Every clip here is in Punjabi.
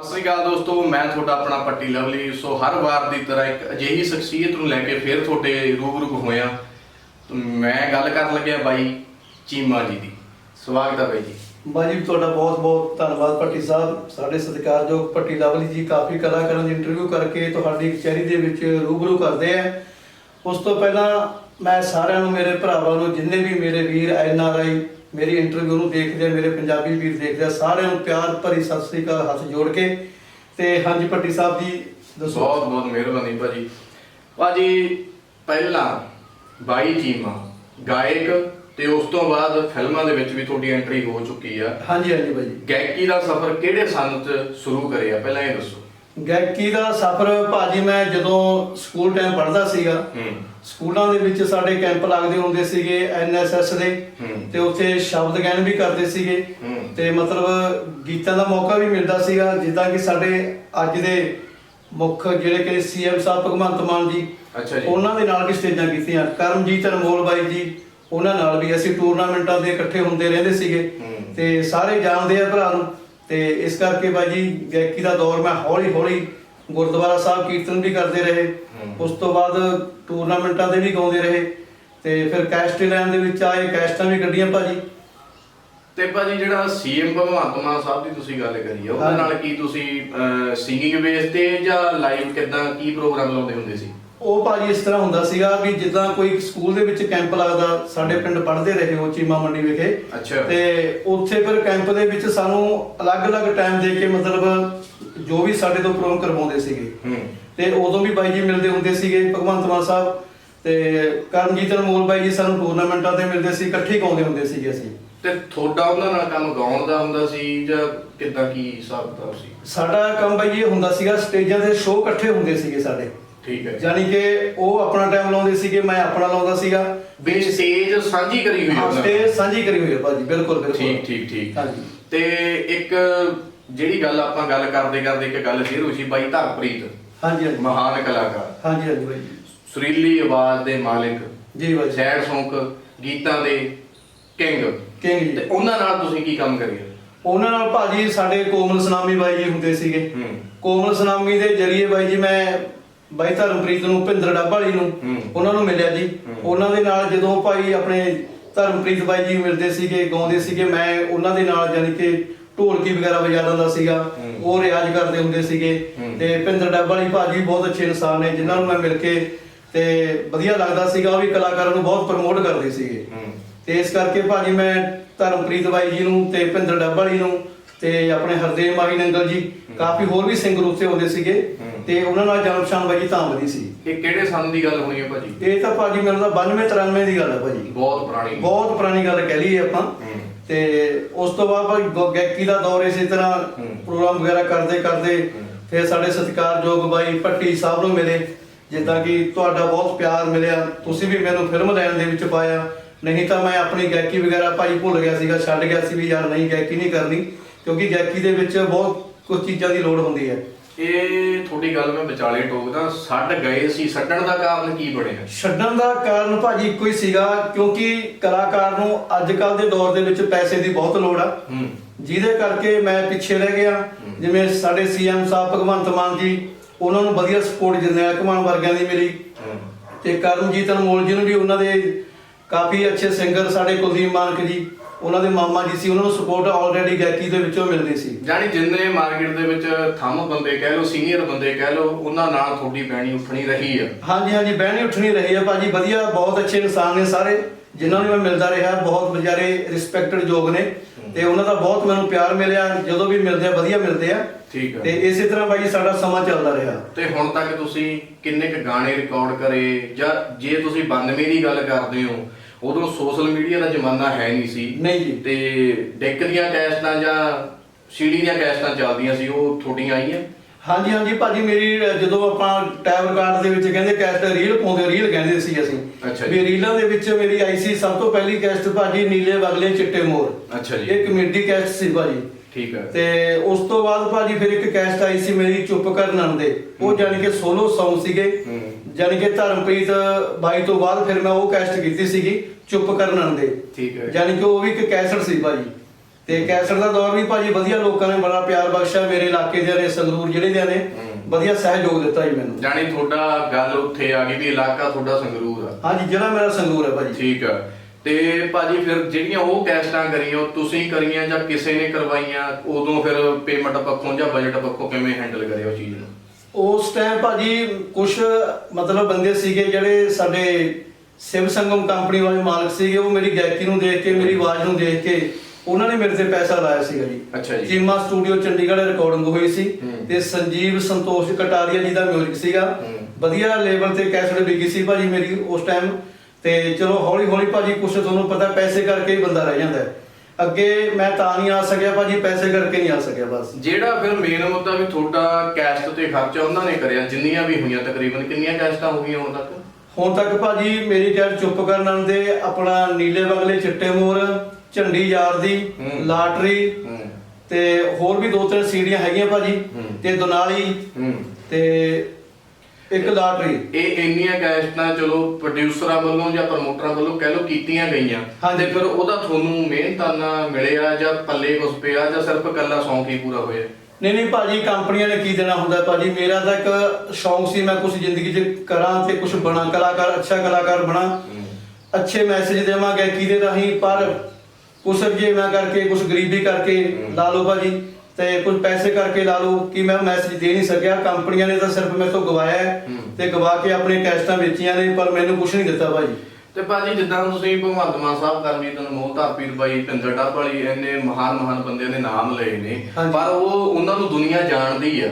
ਸਤਿ ਸ੍ਰੀ ਅਕਾਲ ਦੋਸਤੋ, ਮੈਂ ਤੁਹਾਡਾ ਆਪਣਾ ਪੱਟੀ ਲਵਲੀ। ਸੋ ਹਰ ਵਾਰ ਦੀ ਤਰ੍ਹਾਂ ਇੱਕ ਅਜਿਹੀ ਸ਼ਖਸੀਅਤ ਨੂੰ ਲੈ ਕੇ ਫਿਰ ਤੁਹਾਡੇ ਰੂਬਰੂ ਹੋਇਆ। ਮੈਂ ਗੱਲ ਕਰਨ ਲੱਗਿਆ ਬਾਈ ਚੀਮਾ ਜੀ ਦੀ। ਸਵਾਗਤ ਹੈ ਬਾਈ ਜੀ। ਬਾਈ ਜੀ, ਤੁਹਾਡਾ ਬਹੁਤ ਬਹੁਤ ਧੰਨਵਾਦ ਭੱਟੀ ਸਾਹਿਬ। ਸਾਡੇ ਸਤਿਕਾਰਯੋਗ ਭੱਟੀ ਲਵਲੀ ਜੀ ਕਾਫੀ ਕਲਾਕਾਰਾਂ ਦੀ ਇੰਟਰਵਿਊ ਕਰਕੇ ਤੁਹਾਡੀ ਕਚਹਿਰੀ ਦੇ ਵਿੱਚ ਰੂਬਰੂ ਕਰਦੇ ਆ। ਉਸ ਤੋਂ ਪਹਿਲਾਂ ਮੈਂ ਸਾਰਿਆਂ ਨੂੰ, ਮੇਰੇ ਭਰਾਵਾਂ ਨੂੰ, ਜਿੰਨੇ ਵੀ ਮੇਰੇ ਵੀਰ, ਐਨ ਆਰ ਆਈ ਮੇਰੀ ਇੰਟਰਵਿਊ ਨੂੰ ਦੇਖਦੇ ਮੇਰੇ ਪੰਜਾਬੀ ਵੀਰ ਦੇਖਦੇ ਸਾਰਿਆਂ ਨੂੰ ਪਿਆਰ ਭਰੀ ਸਤਿ ਸ੍ਰੀ ਅਕਾਲ ਹੱਥ ਜੋੜ ਕੇ। ਤੇ ਹਾਂਜੀ ਭੱਟੀ ਸਾਹਿਬ ਜੀ ਦੱਸੋ। ਬਹੁਤ ਬਹੁਤ ਮਿਹਰਬਾਨੀ ਭਾਜੀ। ਭਾਜੀ ਪਹਿਲਾਂ ਬਾਈ ਚੀਮਾ ਗਾਇਕ ਤੇ ਉਸ ਤੋਂ ਬਾਅਦ ਫਿਲਮਾਂ ਦੇ ਵਿੱਚ ਵੀ ਤੁਹਾਡੀ ਐਂਟਰੀ ਹੋ ਚੁੱਕੀ ਆ। ਹਾਂਜੀ ਹਾਂਜੀ ਬਾਜੀ ਗਾਇਕੀ ਦਾ ਸਫ਼ਰ ਕਿਹੜੇ ਸੰਨ 'ਚ ਸ਼ੁਰੂ ਕਰਿਆ? ਪਹਿਲਾਂ ਇਹ ਦੱਸੋ। ਗਾਇਕੀ ਦਾ ਸਫ਼ਰ ਭਾਜੀ ਮੈਂ ਜਦੋਂ ਸਕੂਲ ਟਾਈਮ ਪੜ੍ਹਦਾ ਸੀਗਾ ਹੂੰ। ਸਕੂਲਾਂ ਦੇ ਵਿੱਚ ਸਾਡੇ ਕੈਂਪ ਲੱਗਦੇ ਹੁੰਦੇ ਸੀਗੇ ਐਨਐਸਐਸ ਦੇ। ਤੇ ਉੱਥੇ ਸ਼ਬਦ ਗਾਇਨ ਵੀ ਕਰਦੇ ਸੀਗੇ। ਤੇ ਮਤਲਬ ਗੀਤਾਂ ਦਾ ਮੌਕਾ ਵੀ ਮਿਲਦਾ ਸੀਗਾ ਜਿੱਦਾਂ ਕਿ ਸਾਡੇ ਅੱਜ ਦੇ ਮੁੱਖ ਜਿਹੜੇ ਕਿ ਸੀਐਮ ਸਾਹਿਬ ਭਗਵੰਤ ਮਾਨ ਜੀ ਅੱਛਾ ਜੀ ਉਹਨਾਂ ਦੇ ਨਾਲ ਵੀ ਸਟੇਜਾਂ ਕੀਤੀਆਂ ਕਰਮਜੀਤ ਅਨਮੋਲ ਬਾਈ ਜੀ ਉਹਨਾਂ ਨਾਲ ਵੀ ਅਸੀਂ ਟੂਰਨਾਮੈਂਟਾਂ ਦੇ ਇਕੱਠੇ ਹੁੰਦੇ ਰਹਿੰਦੇ ਸੀਗੇ। ਤੇ ਸਾਰੇ ਜਾਣਦੇ ਆ ਭਰਾ ਨੂੰ ਤੇ ਇਸ ਕਰਕੇ ਬਾਈ ਜੀ ਗਾਇਕੀ ਦਾ ਦੌਰ ਮੈਂ ਹੌਲੀ ਹੌਲੀ ਗੁਰਦੁਆਰਾ ਸਾਹਿਬ ਕੀਰਤਨ ਵੀ ਕਰਦੇ ਰਹੇ। ਉਸ ਤੋਂ ਬਾਅਦ ਟੂਰਨਾਮੈਂਟਾਂ ਦੇ ਵੀ ਗਾਉਂਦੇ ਰਹੇ ਤੇ ਫਿਰ ਕੈਸਟ ਲਾਈਨ ਦੇ ਵਿੱਚ ਆਏ ਕੈਸਟਾਂ ਵੀ ਕੱਢੀਆਂ ਭਾਜੀ ਤੇ ਭਾਜੀ ਜਿਹੜਾ ਸੀਐਮ ਭਗਵੰਤ ਮਾਨ ਸਾਹਿਬ ਦੀ ਤੁਸੀਂ ਗੱਲ ਕਰੀ ਆ ਉਹਦੇ। ਨਾਲ ਕੀ ਤੁਸੀਂ ਸਿੰਗਿੰਗ ਬੇਸ ਤੇ ਜਾਂ ਲਾਈਵ ਕਿਦਾਂ ਕੀ ਪ੍ਰੋਗਰਾਮ ਲਾਉਂਦੇ ਹੁੰਦੇ ਸੀ ਉਹ ਭਾਜੀ ਇਸ ਤਰ੍ਹਾਂ ਹੁੰਦਾ ਸੀਗਾ ਵੀ ਜਿੱਦਾਂ ਕੋਈ ਸਕੂਲ ਦੇ ਵਿੱਚ ਕੈਂਪ ਲੱਗਦਾ ਸਾਡੇ ਪਿੰਡ ਪੜ੍ਹਦੇ ਰਹੇ ਉਹ ਚੀਮਾ ਮੰਡੀ ਵਿਖੇ। ਅੱਛਾ। ਤੇ ਉੱਥੇ ਫਿਰ ਕੈਂਪ ਦੇ ਵਿੱਚ ਸਾਨੂੰ ਅਲੱਗ-ਅਲੱਗ ਟਾਈਮ ਦੇ ਕੇ ਮਤਲਬ ਜੋ ਵੀ ਸਾਡੇ ਤੋਂ ਪ੍ਰੋਗਰਾਮ ਕਰਵਾਉਂਦੇ ਸੀਗੇ। ਹੂੰ। ਤੇ ਉਦੋਂ ਵੀ ਬਾਈ ਜੀ ਮਿਲਦੇ ਹੁੰਦੇ ਸੀਗੇ ਭਗਵੰਤ ਮਾਨ ਸਾਹਿਬ ਤੇ ਕਰਮਜੀਤ ਅਨਮੋਲ ਬਾਈ ਜੀ ਸਾਨੂੰ ਟੂਰਨਾਮੈਂਟਾਂ ਤੇ ਮਿਲਦੇ ਸੀ ਇਕੱਠੇ ਗਾਉਂਦੇ ਹੁੰਦੇ ਸੀਗੇ ਅਸੀਂ। ਤੇ ਤੁਹਾਡਾ ਉਹਨਾਂ ਨਾਲ ਕੰਮ ਗਾਉਣ ਦਾ ਹੁੰਦਾ ਸੀ ਜਾਂ ਕਿਦਾਂ ਕੀ ਹਿਸਾਬ ਸੀ? ਸਾਡਾ ਕੰਮ ਬਾਈ ਇਹ ਹੁੰਦਾ ਸੀਗਾ ਸਟੇਜਾਂ ਦੇ ਸ਼ੋਅ ਇਕੱਠੇ ਹੁੰਦੇ ਸੀਗੇ ਸਾਡੇ। ਠੀਕ ਹੈ। ਯਾਨੀ ਕਿ ਉਹ ਆਪਣਾ ਟਾਈਮ ਲਾਉਂਦੇ ਸੀਗੇ ਮੈਂ ਆਪਣਾ ਲਾਉਂਦਾ ਸੀਗਾ। ਵੀ ਸਟੇਜ ਸਾਂਝੀ ਕਰੀ ਹੋਈ ਹਾਂ ਸਟੇਜ ਸਾਂਝੀ ਕਰੀ ਹੋਈ ਹੈ ਭਾਜੀ ਬਿਲਕੁਲ ਬਿਲਕੁਲ। ਠੀਕ ਠੀਕ ਠੀਕ। ਹਾਂਜੀ। ਤੇ ਇੱਕ ਜਿਹੜੀ ਗੱਲ ਆਪਾਂ ਗੱਲ ਕਰਦੇ ਕਰਦੇ ਇੱਕ ਗੱਲ ਫੇਰ ਹੋਈ ਸੀ ਬਾਈ ਧਰਪ੍ਰੀਤ ਹਾਂਜੀ ਹਾਂਜੀ। ਮਹਾਨ ਕਲਾਕਾਰ। ਹਾਂਜੀ ਹਾਂਜੀ ਜੀ ਸੁਰੀਲੀ ਆਵਾਜ਼ ਦੇ ਮਾਲਿਕ ਜੀ ਜੀ ਸੈਡ ਸੌਂਗ ਗੀਤਾਂ ਦੇ ਕਿੰਗ। ਕਿੰਗ ਤੇ ਉਹਨਾਂ ਨਾਲ ਤੁਸੀਂ ਕੀ ਕੰਮ ਕਰਿਆ ਉਹਨਾਂ ਨਾਲ ਭਾਜੀ ਸਾਡੇ ਕੋਮਲ ਸੁਨਾਮੀ ਬਾਈ ਜੀ ਹੁੰਦੇ ਸੀਗੇ। ਕੋਮਲ ਸੁਨਾਮੀ ਦੇ ਜਰੀਏ ਬਾਈ ਜੀ ਮੈਂ ਬਾਈ ਧਰਮਪ੍ਰੀਤ ਨੂੰ ਭਿੰਦਰ ਡੱਬਾਲੀ ਨੂੰ। ਉਹਨਾਂ ਨੂੰ ਮਿਲਿਆ ਜੀ। ਉਹਨਾਂ ਦੇ ਨਾਲ ਜਦੋਂ ਭਾਈ ਆਪਣੇ ਧਰਮਪ੍ਰੀਤ ਬਾਈ ਜੀ ਮਿਲਦੇ ਸੀਗੇ ਗਾਉਂਦੇ ਸੀਗੇ ਮੈਂ ਉਹਨਾਂ ਦੇ ਨਾਲ ਯਾਨੀ ਕਿ ਢੋਲਕੀ ਵਗੈਰਾ ਵਜਾ ਦਿੰਦਾ ਸੀਗਾ। ਉਹ ਰਿਆਜ਼ ਕਰਦੇ ਹੁੰਦੇ ਸੀਗੇ। ਤੇ ਭਿੰਦਰ ਡੱਬਾਲੀ ਭਾਜੀ ਬਹੁਤ ਅੱਛੇ ਇਨਸਾਨ ਨੇ ਜਿਨ੍ਹਾਂ ਨੂੰ ਮੈਂ ਮਿਲ ਕੇ ਤੇ ਵਧੀਆ ਲੱਗਦਾ ਸੀਗਾ ਉਹ ਵੀ ਕਲਾਕਾਰਾਂ ਨੂੰ ਬਹੁਤ ਪ੍ਰਮੋਟ ਕਰਦੇ ਸੀਗੇ ਤੇ ਇਸ ਕਰਕੇ ਭਾਜੀ ਮੈਂ ਧਰਮਪ੍ਰੀਤ ਬਾਈ ਜੀ ਨੂੰ ਤੇ ਭਿੰਦਰ ਡੱਬਾਲੀ ਨੂੰ ਤੇ ਆਪਣੇ ਹਰਦੇਵ ਮਾਹੀ ਨੰਗਲ ਜੀ ਕਾਫੀ ਹੋਰ ਵੀ ਸਿੰਗਰ ਉੱਥੇ ਆਉਂਦੇ ਸੀਗੇ। ਤੇ ਉਹਨਾਂ ਨਾਲ ਜਾਣ ਪਛਾਣ ਬਾਈ ਜੀ ਤਾਂ ਵਧੀ ਸੀ। ਇਹ ਕਿਹੜੇ ਸੰਨ ਦੀ ਗੱਲ ਹੋਣੀ ਹੈ ਭਾਜੀ? ਇਹ ਤਾਂ ਭਾਜੀ ਮੈਨੂੰ ਤਾਂ 92 93 ਦੀ ਗੱਲ ਹੈ ਭਾਜੀ। ਬਹੁਤ ਪੁਰਾਣੀ। ਬਹੁਤ ਪੁਰਾਣੀ ਗੱਲ ਕਹਿ ਲਈਏ ਆਪਾਂ। ਤੇ ਉਸ ਤੋਂ ਬਾਅਦ ਭਾਈ ਗ- ਗਾਇਕੀ ਦਾ ਦੌਰ ਇਸੇ ਤਰ੍ਹਾਂ। ਪ੍ਰੋਗਰਾਮ ਵਗੈਰਾ ਕਰਦੇ ਕਰਦੇ। ਫਿਰ ਸਾਡੇ ਸਤਿਕਾਰਯੋਗ ਬਾਈ ਭੱਟੀ ਸਾਹਿਬ ਨੂੰ ਮਿਲੇ। ਜਿੱਦਾਂ ਕਿ ਤੁਹਾਡਾ ਬਹੁਤ ਪਿਆਰ ਮਿਲਿਆ। ਤੁਸੀਂ ਵੀ ਮੈਨੂੰ ਫਿਲਮ ਲੈਣ ਦੇ ਵਿੱਚ ਪਾਇਆ। ਨਹੀਂ ਤਾਂ ਮੈਂ ਆਪਣੀ ਗਾਇਕੀ ਵਗੈਰਾ ਭਾਈ ਭੁੱਲ ਗਿਆ ਸੀਗਾ ਛੱਡ ਗਿਆ ਸੀ ਵੀ ਯਾਰ ਨਹੀਂ ਗਾਇਕੀ ਨਹੀਂ ਕਰਨੀ। ਕਿਉਂਕਿ ਗਾਇਕੀ ਦੇ ਵਿੱਚ ਬਹੁਤ ਕੁਝ ਚੀਜ਼ਾਂ ਦੀ ਲੋੜ ਹੁੰਦੀ ਹੈ। ਇਹ ਤੁਹਾਡੀ ਗੱਲ ਮੈਂ ਵਿਚਾਲੇ ਟੋਕਦਾ ਛੱਡ ਗਏ ਸੀ ਛੱਡਣ ਦਾ ਕਾਰਨ ਕੀ ਬਣਿਆ? ਛੱਡਣ ਦਾ ਕਾਰਨ ਭਾਜੀ ਇੱਕੋ ਹੀ ਸੀਗਾ ਕਿਉਂਕਿ ਕਲਾਕਾਰ ਨੂੰ ਅੱਜ ਕੱਲ ਦੇ ਦੌਰ ਦੇ ਵਿੱਚ ਪੈਸੇ ਦੀ ਬਹੁਤ ਲੋੜ ਆ। ਜਿਹਦੇ ਕਰਕੇ ਮੈਂ ਪਿੱਛੇ ਰਹਿ ਗਿਆ। ਜਿਵੇਂ ਸਾਡੇ ਸੀਐਮ ਸਾਹਿਬ ਭਗਵੰਤ ਮਾਨ ਜੀ ਉਹਨਾਂ ਨੂੰ ਵਧੀਆ ਸਪੋਰਟ ਜਰਨੈਲ ਘਮਾਨ ਵਰਗਿਆਂ ਦੀ ਮਿਲੀ। ਤੇ ਕਰਮਜੀਤ ਅਨਮੋਲ ਜੀ ਨੂੰ ਵੀ ਉਹਨਾਂ ਦੇ ਕਾਫੀ ਅੱਛੇ ਸਿੰਗਰ ਸਾਡੇ ਕੁਲਦੀਪ ਮਾਨਕ ਜੀ। ਉਹਨਾਂ ਦੇ ਮਾਮਾ ਜੀ ਸੀ ਉਹਨਾਂ ਨੂੰ ਸਪੋਰਟ ਆਲਰੇਡੀ ਗਾਇਕੀ ਦੇ ਵਿੱਚੋਂ ਮਿਲਦੀ ਸੀ। ਜਾਨੀ ਜਿੰਨੇ ਮਾਰਕੀਟ ਦੇ ਵਿੱਚ ਥੰਮ ਬੰਦੇ ਕਹਿ ਲਓ ਸੀਨੀਅਰ ਬੰਦੇ ਕਹਿ ਲਓ ਉਹਨਾਂ ਨਾਲ ਤੁਹਾਡੀ ਬੈਣੀ ਉੱਠਣੀ ਰਹੀ ਆ। ਹਾਂਜੀ ਹਾਂਜੀ ਬਹਿਣੀ ਉੱਠਣੀ ਰਹੀ ਹੈ ਭਾਜੀ ਵਧੀਆ ਬਹੁਤ ਅੱਛੇ ਇਨਸਾਨ ਨੇ ਸਾਰੇ ਜਿਨ੍ਹਾਂ ਨੂੰ ਮੈਂ ਮਿਲਦਾ ਰਿਹਾ ਬਹੁਤ ਵਿਚਾਰੇ ਰਿਸਪੈਕਟਡ ਯੋਗ ਨੇ ਤੇ ਉਹਨਾਂ ਦਾ ਬਹੁਤ ਮੈਨੂੰ ਪਿਆਰ ਮਿਲਿਆ ਜਦੋਂ ਵੀ ਮਿਲਦੇ ਆ ਵਧੀਆ ਮਿਲਦੇ ਆ। ਠੀਕ ਤੇ ਹੈ ਇਸੇ ਤਰ੍ਹਾਂ ਭਾਜੀ ਸਾਡਾ ਸਮਾਂ ਚੱਲਦਾ ਰਿਹਾ। ਤੇ ਹੁਣ ਤੱਕ ਤੁਸੀਂ ਕਿੰਨੇ ਕ ਗਾਣੇ ਰਿਕਾਰਡ ਕਰੇ ਜਾਂ ਜੇ ਤੁਸੀਂ 92 ਦੀ ਗੱਲ ਕਰਦੇ ਹੋ ਉਦੋਂ ਸੋਸ਼ਲ ਮੀਡੀਆ ਦਾ ਜ਼ਮਾਨਾ ਹੈ ਨਹੀਂ ਸੀ। ਨਹੀਂ ਜੀ। ਤੇ ਡੈਕ ਦੀਆਂ ਕੈਸਟਾਂ ਜਾਂ ਸੀਡੀ ਦੀਆਂ ਕੈਸਟਾਂ ਚੱਲਦੀਆਂ ਸੀ ਉਹ ਤੁਹਾਡੀਆਂ ਆਈਆਂ? ਹਾਂਜੀ ਹਾਂਜੀ ਭਾਜੀ ਮੇਰੀ ਜਦੋਂ ਆਪਾਂ ਟੈਬ ਕਾਰਡ ਦੇ ਵਿੱਚ ਕਹਿੰਦੇ ਕੈਸਟ ਰੀਲ ਪਾਉਂਦੇ ਰੀਲ ਕਹਿੰਦੇ ਸੀ ਅਸੀਂ। ਵੀ ਰੀਲਾਂ ਦੇ ਵਿੱਚ ਮੇਰੀ ਆਈ ਸੀ ਸਭ ਤੋਂ ਪਹਿਲੀ ਕੈਸਟ ਭਾਜੀ ਨੀਲੇ ਬਗਲੇ ਚਿੱਟੇ ਮੋਰ। ਅੱਛਾ ਜੀ। ਇਹ ਕਮੇਡੀ ਕੈਸਟ ਸੀ ਭਾਜੀ। ਠੀਕ ਹੈ। ਤੇ ਉਸ ਤੋਂ ਬਾਅਦ ਭਾਜੀ ਫਿਰ ਇੱਕ ਕੈਸਟ ਆਈ ਸੀ ਮੇਰੀ ਚੁੱਪ ਕਰ ਨੰਦੇ ਉਹ ਜਾਨੀ ਕਿ ਸੋਲੋ ਸੀਗੇ। ਹੂੰ। ਜਾਨੀ ਕਿ ਧਰਮਪ੍ਰੀਤ ਬਾਈ ਤੋਂ ਬਾਅਦ ਫਿਰ ਮੈਂ ਉਹ ਕੈਸਟ ਕੀਤੀ ਸੀਗੀ ਚੁੱਪ ਕਰ ਨੰਦੇ ਠੀਕ ਹੈ। ਜਾਨੀ ਕਿ ਉਹ ਵੀ ਇੱਕ ਕੈਸਟ ਸੀ ਭਾਜੀ। ਤੇ ਕੈਸਟ ਦਾ ਦੌਰ ਵੀ ਭਾਜੀ ਵਧੀਆ ਲੋਕਾਂ ਨੇ ਬੜਾ ਪਿਆਰ ਬਖਸ਼ਿਆ ਮੇਰੇ ਇਲਾਕੇ ਦੇ ਨੇ ਸੰਗਰੂਰ ਜਿਹੜੇ ਦੇ ਨੇ। ਵਧੀਆ ਸਹਿਯੋਗ ਦਿੱਤਾ ਜੀ ਮੈਨੂੰ। ਜਾਣੀ ਤੁਹਾਡਾ ਗੱਲ ਉੱਥੇ ਆ ਗਈ ਵੀ ਇਲਾਕਾ ਤੁਹਾਡਾ ਸੰਗਰੂਰ ਆ। ਹਾਂਜੀ ਜਿਹੜਾ ਮੇਰਾ ਸੰਗਰੂਰ ਹੈ ਭਾਜੀ। ਠੀਕ ਆ ਤੇ ਭਾਜੀ ਫਿਰ ਜਿਹੜੀਆਂ ਉਹ ਕੈਸਟਾਂ ਕਰੀਆਂ ਉਹ ਤੁਸੀਂ ਕਰੀਆਂ ਜਾਂ ਕਿਸੇ ਨੇ ਕਰਵਾਈਆਂ ਉਦੋਂ ਫਿਰ ਪੇਮੈਂਟ ਪੱਖੋਂ ਜਾਂ ਬਜਟ ਪੱਖੋਂ ਕਿਵੇਂ ਹੈਂਡਲ ਕਰਿਆ ਉਹ ਚੀਜ਼ ਨੂੰ ਉਸ ਟਾਈਮ ਭਾਜੀ ਕੁਝ ਮਤਲਬ ਬੰਦੇ ਸੀਗੇ ਜਿਹੜੇ ਸਾਡੇ ਸਿਵ ਸੰਗਮ ਕੰਪਨੀ ਵਾਲੇ ਮਾਲਕ ਸੀਗੇ ਉਹ ਮੇਰੀ ਗਾਇਕੀ ਨੂੰ ਦੇਖ ਕੇ ਮੇਰੀ ਆਵਾਜ਼ ਨੂੰ ਦੇਖ ਕੇ ਉਹਨਾਂ ਨੇ ਮੇਰੇ ਤੇ ਪੈਸਾ ਲਾਇਆ ਸੀਗਾ ਜੀ ਅੱਛਾ ਜੀ। ਚੀਮਾ ਸਟੂਡੀਓ ਚੰਡੀਗੜ੍ਹ ਰਿਕਾਰਡਿੰਗ ਹੋਈ ਸੀ। ਤੇ ਸੰਜੀਵ ਸੰਤੋਸ਼ ਕਟਾਰੀਆ ਜੀ ਦਾ ਮਿਊਜ਼ਿਕ ਸੀਗਾ। ਵਧੀਆ ਲੈਵਲ ਤੇ ਕੈਸਟ ਵਿਕੀ ਸੀ ਭਾਜੀ ਮੇਰੀ ਉਸ ਟਾਈਮ ਤੇ ਚਲੋ ਹੌਲੀ ਹੌਲੀ ਭਾਜੀ ਕੁਛ ਤੁਹਾਨੂੰ ਪਤਾ ਪੈਸੇ ਕਰਕੇ ਹੀ ਬੰਦਾ ਰਹਿ ਜਾਂਦਾ ਹੈ। ਅੱਗੇ ਮੈਂ ਤਾਂ ਨਹੀਂ ਆ ਸਕਿਆ ਭਾਜੀ ਪੈਸੇ ਕਰਕੇ ਨਹੀਂ ਆ ਸਕਿਆ ਬਸ। ਜਿਹੜਾ ਫਿਰ ਮੇਨ ਮੁੱਦਾ ਵੀ ਤੁਹਾਡਾ ਕੈਸਟ ਤੇ ਖਰਚਾ ਉਹਨਾਂ ਨੇ ਕਰਿਆ। ਜਿੰਨੀਆਂ ਵੀ ਹੋਈਆਂ ਤਕਰੀਬਨ ਕਿੰਨੀਆਂ ਕੈਸਟਾਂ ਹੋ ਗਈਆਂ ਹੁਣ ਤੱਕ? ਹੁਣ ਤੱਕ ਭਾਜੀ ਮੇਰੀ ਕੈਟ ਚੁੱਪ ਕਰਨ ਦੇ ਆਪਣਾ ਨੀਲੇ ਬਗਲੇ ਚਿੱਟੇ ਮੋਰ ਝੰਡੀ ਯਾਰ ਦੀ ਹੂੰ। ਲਾਟਰੀ ਹੂੰ। ਤੇ ਹੋਰ ਵੀ ਦੋ ਤਿੰਨ ਸੀੜੀਆਂ ਹੈਗੀਆਂ ਭਾਜੀ ਹੂੰ। ਤੇ ਦੁਨਾਲੀ ਹੂੰ। ਤੇ ਇੱਕ ਲਾਟਰੀ ਇਹ ਇੰਨੀਆਂ ਕੈਸਟਾਂ ਚਲੋ ਪ੍ਰੋਡਿਊਸਰਾਂ ਵੱਲੋਂ ਜਾਂ ਪ੍ਰਮੋਟਰਾਂ ਵੱਲੋਂ ਕਹਿ ਲਓ ਕੀਤੀਆਂ ਗਈਆਂ। ਹਾਂਜੀ। ਤੇ ਫਿਰ ਉਹਦਾ ਤੁਹਾਨੂੰ ਮਿਹਨਤਾਨਾ ਮਿਲਿਆ ਜਾਂ ਪੱਲੇ ਕੁਛ ਪਿਆ ਜਾਂ ਸਿਰਫ ਇਕੱਲਾ ਸ਼ੌਂਕ ਹੀ ਪੂਰਾ ਹੋਇਆ? ਨਹੀਂ ਨਹੀਂ ਭਾਜੀ ਕੰਪਨੀਆਂ ਨੇ ਕੀ ਦੇਣਾ ਹੁੰਦਾ? ਭਾਜੀ ਮੇਰਾ ਤਾਂ ਇੱਕ ਸ਼ੌਂਕ ਸੀ ਮੈਂ ਕੁਝ ਜ਼ਿੰਦਗੀ 'ਚ ਕਰਾਂ ਤੇ ਕੁਝ ਬਣਾ ਕਲਾਕਾਰ ਅੱਛਾ ਕਲਾਕਾਰ ਬਣਾ। ਅੱਛੇ ਮੈਸੇਜ ਦੇਵਾਂ ਗਾਇਕੀ ਦੇ ਰਾਹੀਂ? ਪਰ ਕੁਛ ਜੇ ਮੈਂ ਕਰਕੇ ਕੁਛ ਗਰੀਬੀ ਕਰਕੇ ਲਾ ਲਓ ਭਾਜੀ। ਤੇ ਕੁਝ ਪੈਸੇ ਕਰਕੇ ਲਾ ਲਓ ਕਿ ਮੈਂ ਮੈਸੇਜ ਦੇ ਨਹੀਂ ਸਕਿਆ ਕੰਪਨੀਆਂ ਨੇ ਤਾਂ ਸਿਰਫ ਮੇਰੇ ਤੋਂ ਗਵਾਇਆ ਹੈ। ਤੇ ਗਵਾ ਕੇ ਆਪਣੇ ਕੈਸਟਾਂ ਵੇਚੀਆਂ ਨੇ ਪਰ ਮੈਨੂੰ ਕੁਝ ਨਹੀਂ ਦਿੱਤਾ ਭਾਜੀ ਤੇ ਭਾਜੀ ਜਿੱਦਾਂ ਤੁਸੀਂ ਭਗਵੰਤ ਮਾਨ ਸਾਹਿਬ ਕਰਮਜੀਤ ਅਨਮੋਲ ਧਾਰਪੀਰ ਬਾਈ ਪਿੰਦਰ ਵਾਲੀ ਇੰਨੇ ਮਹਾਨ ਮਹਾਨ ਬੰਦਿਆਂ ਦੇ ਨਾਮ ਲਏ ਨੇ। ਪਰ ਉਹ ਉਹਨਾਂ ਨੂੰ ਦੁਨੀਆ ਜਾਣਦੀ ਆ।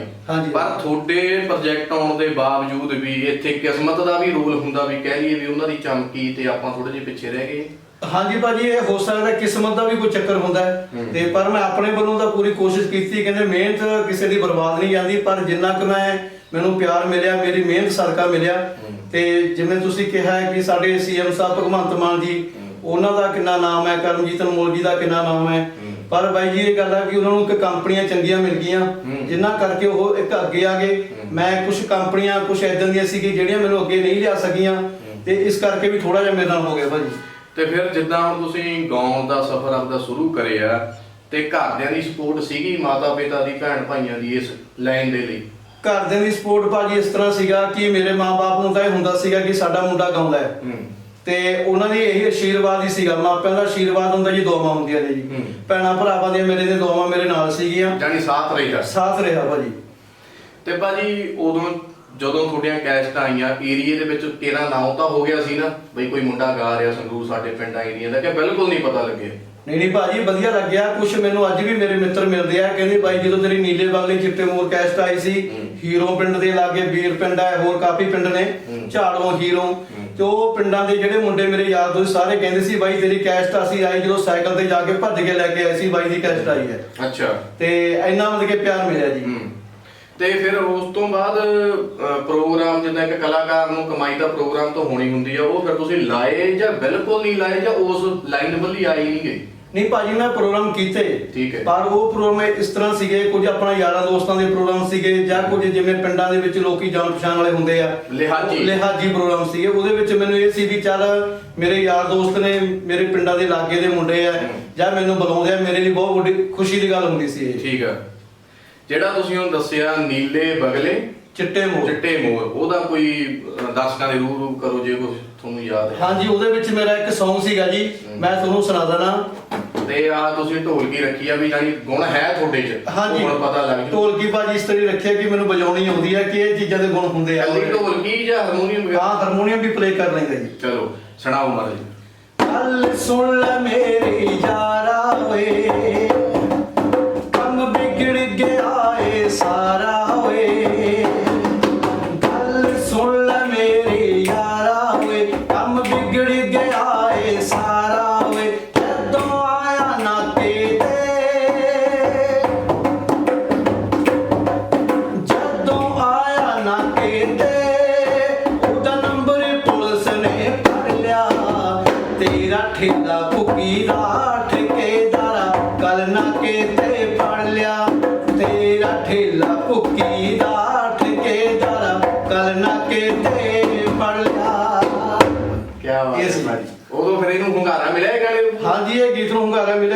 ਪਰ ਤੁਹਾਡੇ ਪ੍ਰੋਜੈਕਟ ਆਉਣ ਦੇ ਬਾਵਜੂਦ ਵੀ ਇੱਥੇ ਕਿਸਮਤ ਦਾ ਵੀ ਰੋਲ ਹੁੰਦਾ ਵੀ ਕਹਿ ਲਈਏ ਵੀ ਉਹਨਾਂ ਦੀ ਚਮਕੀ ਤੇ ਆਪਾਂ ਥੋੜੇ ਜਿਹੇ ਪਿੱਛੇ ਰਹਿ ਗਏ ਹਾਂਜੀ ਭਾਜੀ ਇਹ ਹੋ ਸਕਦਾ ਕਿਸਮਤ ਦਾ ਵੀ ਕੋਈ ਚੱਕਰ ਹੁੰਦਾ ਹੈ। ਤੇ ਪਰ ਮੈਂ ਆਪਣੇ ਵੱਲੋਂ ਤਾਂ ਪੂਰੀ ਕੋਸ਼ਿਸ਼ ਕੀਤੀ ਕਹਿੰਦੇ ਮਿਹਨਤ ਕਿਸੇ ਦੀ ਬਰਬਾਦ ਨਹੀਂ ਜਾਂਦੀ ਪਰ ਜਿੰਨਾ ਕੁ ਮੈਂ ਮੈਨੂੰ ਪਿਆਰ ਮਿਲਿਆ ਮੇਰੀ ਮਿਹਨਤ ਸਦਕਾ ਮਿਲਿਆ। ਤੇ ਜਿਵੇਂ ਤੁਸੀਂ ਕਿਹਾ ਕਿ ਸਾਡੇ ਸੀਐਮ ਸਾਹਿਬ ਭਗਵੰਤ ਮਾਨ ਜੀ ਉਹਨਾਂ ਦਾ ਕਿੰਨਾ ਨਾਮ ਹੈ ਕਰਮਜੀਤ ਅਨਮੋਲ ਜੀ ਦਾ ਕਿੰਨਾ ਨਾਮ ਹੈ। ਪਰ ਬਾਈ ਜੀ ਇਹ ਗੱਲ ਹੈ ਕਿ ਉਹਨਾਂ ਨੂੰ ਇੱਕ ਕੰਪਨੀਆਂ ਚੰਗੀਆਂ ਮਿਲ ਗਈਆਂ। ਜਿਨ੍ਹਾਂ ਕਰਕੇ ਉਹ ਇੱਕ ਅੱਗੇ ਆ ਗਏ। ਮੈਂ ਕੁਝ ਕੰਪਨੀਆਂ ਕੁਝ ਐਦਾਂ ਦੀਆਂ ਸੀ ਕਿ ਜਿਹੜੀਆਂ ਮੈਨੂੰ ਅੱਗੇ ਨਹੀਂ ਲਿਆ ਸਕੀਆਂ। ਤੇ ਇਸ ਕਰਕੇ ਵੀ ਥੋੜਾ ਜਿਹਾ ਮੇਰੇ ਨਾਲ ਹੋ ਗਿਆ ਭਾਜੀ। ਤੇ ਫਿਰ ਜਿੱਦਾਂ ਹੁਣ ਤੁਸੀਂ ਗਾਉਣ ਦਾ ਸਫ਼ਰ ਆਪਦਾ ਸ਼ੁਰੂ ਕਰਿਆ ਤੇ ਘਰਦਿਆਂ ਦੀ ਸਪੋਰਟ ਸੀਗੀ ਮਾਤਾ ਪਿਤਾ ਦੀ ਭੈਣ ਭਾਈਆਂ ਦੀ ਇਸ ਲਾਈਨ ਦੇ ਲਈ? ਘਰਦਿਆਂ ਦੀ ਸਪੋਰਟ ਭਾਜੀ ਇਸ ਤਰ੍ਹਾਂ ਸੀਗਾ ਕਿ ਮੇਰੇ ਮਾਪੇ ਨੂੰ ਤਾਂ ਇਹ ਹੁੰਦਾ ਸੀਗਾ ਕਿ ਸਾਡਾ ਮੁੰਡਾ ਗਾਉਂਦਾ ਹੈ। ਤੇ ਉਹਨਾਂ ਦੀ ਇਹ ਆਸ਼ੀਰਵਾਦ ਹੀ ਸੀਗਾ ਮਾਪਿਆਂ ਦਾ ਆਸ਼ੀਰਵਾਦ ਹੁੰਦਾ ਜੀ ਦੁਆਵਾਂ ਹੁੰਦੀਆਂ ਨੇ ਜੀ। ਭੈਣਾਂ ਭਰਾਵਾਂ ਦੀਆਂ ਮੇਰੇ ਦੇ ਦੁਆਵਾਂ ਮੇਰੇ ਨਾਲ ਸੀਗੀਆਂ। ਜਾਨੀ ਸਾਥ ਰਹੀ ਸਾਥ ਰਿਹਾ ਭਾਜੀ। ਤੇ ਭਾਜੀ ਉਦੋਂ ਜਦੋਂ ਤੁਹਾਡੀਆਂ ਕੈਸਟਾਂ ਆਈਆਂ ਏਰੀਏ ਦੇ ਵਿੱਚ ਤੇਰਾ ਨਾਮ ਤਾਂ ਹੋ ਗਿਆ ਸੀ ਨਾ ਬਈ ਕੋਈ ਮੁੰਡਾ ਗਾ ਰਿਹਾ ਸੰਗਰੂਰ ਸਾਡੇ ਪਿੰਡ ਏਰੀਆ ਦਾ ਕਿ ਬਿਲਕੁਲ ਨਹੀਂ ਪਤਾ ਲੱਗਿਆ ਨਹੀਂ ਨਹੀਂ ਭਾਜੀ ਵਧੀਆ ਲੱਗਿਆ। ਕੁਝ ਮੈਨੂੰ ਅੱਜ ਵੀ ਮੇਰੇ ਮਿੱਤਰ ਮਿਲਦੇ ਆ ਕਹਿੰਦੇ ਬਾਈ ਜਦੋਂ ਤੇਰੀ ਨੀਲੇ ਬਾਗਲੇ ਚਿੱਟੇ ਮੋਰ ਕੈਸਟ ਆਈ ਸੀ। ਹੀਰੋ ਪਿੰਡ ਦੇ ਲਾਗੇ ਵੀਰ ਪਿੰਡ ਹੈ ਹੋਰ ਕਾਫੀ ਪਿੰਡ ਨੇ। ਝਾੜੋਂ ਹੀਰੋ। ਤੇ ਉਹ ਪਿੰਡਾਂ ਦੇ ਜਿਹੜੇ ਮੁੰਡੇ ਮੇਰੇ ਯਾਰ ਦੋਸਤ ਸਾਰੇ ਕਹਿੰਦੇ ਸੀ ਬਾਈ ਤੇਰੀ ਕੈਸਟ ਅਸੀਂ ਆਈ ਜਦੋਂ ਸਾਈਕਲ ਤੇ ਜਾ ਕੇ ਭੱਜ ਕੇ ਲੈ ਕੇ ਆਏ ਸੀ ਬਾਈ ਦੀ ਕੈਸਟ ਆਈ ਹੈ। ਅੱਛਾ। ਤੇ ਇੰਨਾ ਮਤਲਬ ਕਿ ਪਿਆਰ ਮਿਲਿਆ ਜੀ। ਤੇ ਫਿਰ ਉਸ ਤੋਂ ਬਾਅਦ ਪ੍ਰੋਗਰਾਮ ਜਿੱਦਾਂ ਇੱਕ ਕਲਾਕਾਰ ਨੂੰ ਕਮਾਈ ਦਾ ਪ੍ਰੋਗਰਾਮ ਤਾਂ ਹੋਣੀ ਹੁੰਦੀ ਆ ਉਹ ਫਿਰ ਤੁਸੀਂ ਲਾਏ ਜਾਂ ਬਿਲਕੁਲ ਨਹੀਂ ਲਾਏ ਜਾਂ ਉਸ ਲਾਈਨ ਵੱਲ ਹੀ ਆਈ ਨਹੀਂ ਗਈ ਨਹੀਂ ਭਾਜੀ ਮੈਂ ਪ੍ਰੋਗਰਾਮ ਕੀਤੇ ਠੀਕ ਹੈ। ਪਰ ਉਹ ਪ੍ਰੋਗਰਾਮ ਇਸ ਤਰ੍ਹਾਂ ਸੀਗੇ ਕੁਝ ਆਪਣਾ ਯਾਰਾਂ ਦੋਸਤਾਂ ਦੇ ਪ੍ਰੋਗਰਾਮ ਸੀਗੇ ਜਾਂ ਕੁਝ ਜਿਵੇਂ ਪਿੰਡਾਂ ਦੇ ਵਿੱਚ ਲੋਕੀ ਜਾਣ ਪਛਾਣ ਵਾਲੇ ਹੁੰਦੇ ਆ ਲਿਹਾਜੀ। ਲਿਹਾਜੀ ਪ੍ਰੋਗਰਾਮ ਸੀਗੇ ਉਹਦੇ ਵਿੱਚ ਮੈਨੂੰ ਇਹ ਸੀ ਵੀ ਚੱਲ ਮੇਰੇ ਯਾਰ ਦੋਸਤ ਨੇ ਮੇਰੇ ਪਿੰਡਾਂ ਦੇ ਲਾਗੇ ਦੇ ਮੁੰਡੇ ਆ ਹੂੰ। ਜਾਂ ਮੈਨੂੰ ਬੁਲਾਉਂਦੇ ਆ ਮੇਰੇ ਲਈ ਬਹੁਤ ਵੱਡੀ ਖੁਸ਼ੀ ਦੀ ਗੱਲ ਹੁੰਦੀ ਸੀ ਇਹ ਠੀਕ ਆ ਜਿਹੜਾ ਤੁਸੀਂ ਹੁਣ ਦੱਸਿਆ ਨੀਲੇ ਬਗਲੇ ਚਿੱਟੇ ਮੋਰ। ਚਿੱਟੇ ਮੋਰ ਉਹਦਾ ਕੋਈ ਦਰਸ਼ਕਾਂ ਦੇ ਰੂਪ ਰੂਪ ਕਰੋ ਜੇ ਕੁਝ ਤੁਹਾਨੂੰ ਯਾਦ ਹੈ। ਹਾਂਜੀ ਉਹਦੇ ਵਿੱਚ ਮੇਰਾ ਇੱਕ Song ਸੀਗਾ ਜੀ। ਮੈਂ ਤੁਹਾਨੂੰ ਸੁਣਾ ਦਣਾ ਤੇ ਆ ਤੁਸੀਂ ਢੋਲਕੀ ਰੱਖੀ ਆ ਵੀ ਜਾਨੀ ਗੁਣ ਹੈ ਤੁਹਾਡੇ 'ਚ। ਹਾਂਜੀ। ਹੁਣ ਪਤਾ ਲੱਗ ਜੂ। ਢੋਲਕੀ ਭਾਜੀ ਇਸ ਤਰ੍ਹਾਂ ਹੀ ਰੱਖਿਆ ਕਿ ਮੈਨੂੰ ਵਜਾਉਣੀ ਆਉਂਦੀ ਹੈ ਕਿ ਇਹ ਚੀਜ਼ਾਂ ਦੇ ਗੁਣ ਹੁੰਦੇ ਆ। ਕੱਲੀ ਢੋਲਕੀ ਜਾਂ ਹਾਰਮੋਨੀਅਮ ਵਗੈਰਾ? ਹਾਂ ਹਾਰਮੋਨੀਅਮ ਵੀ ਪਲੇ ਕਰ ਲੈਂਦਾ ਜੀ। ਚਲੋ ਸੁਣਾਓ ਮਹਾਰਾਜ। ਗੱਲ ਸੁਣ ਲੈ ਮੇਰੀ ਯਾਰਾ ਓਏ।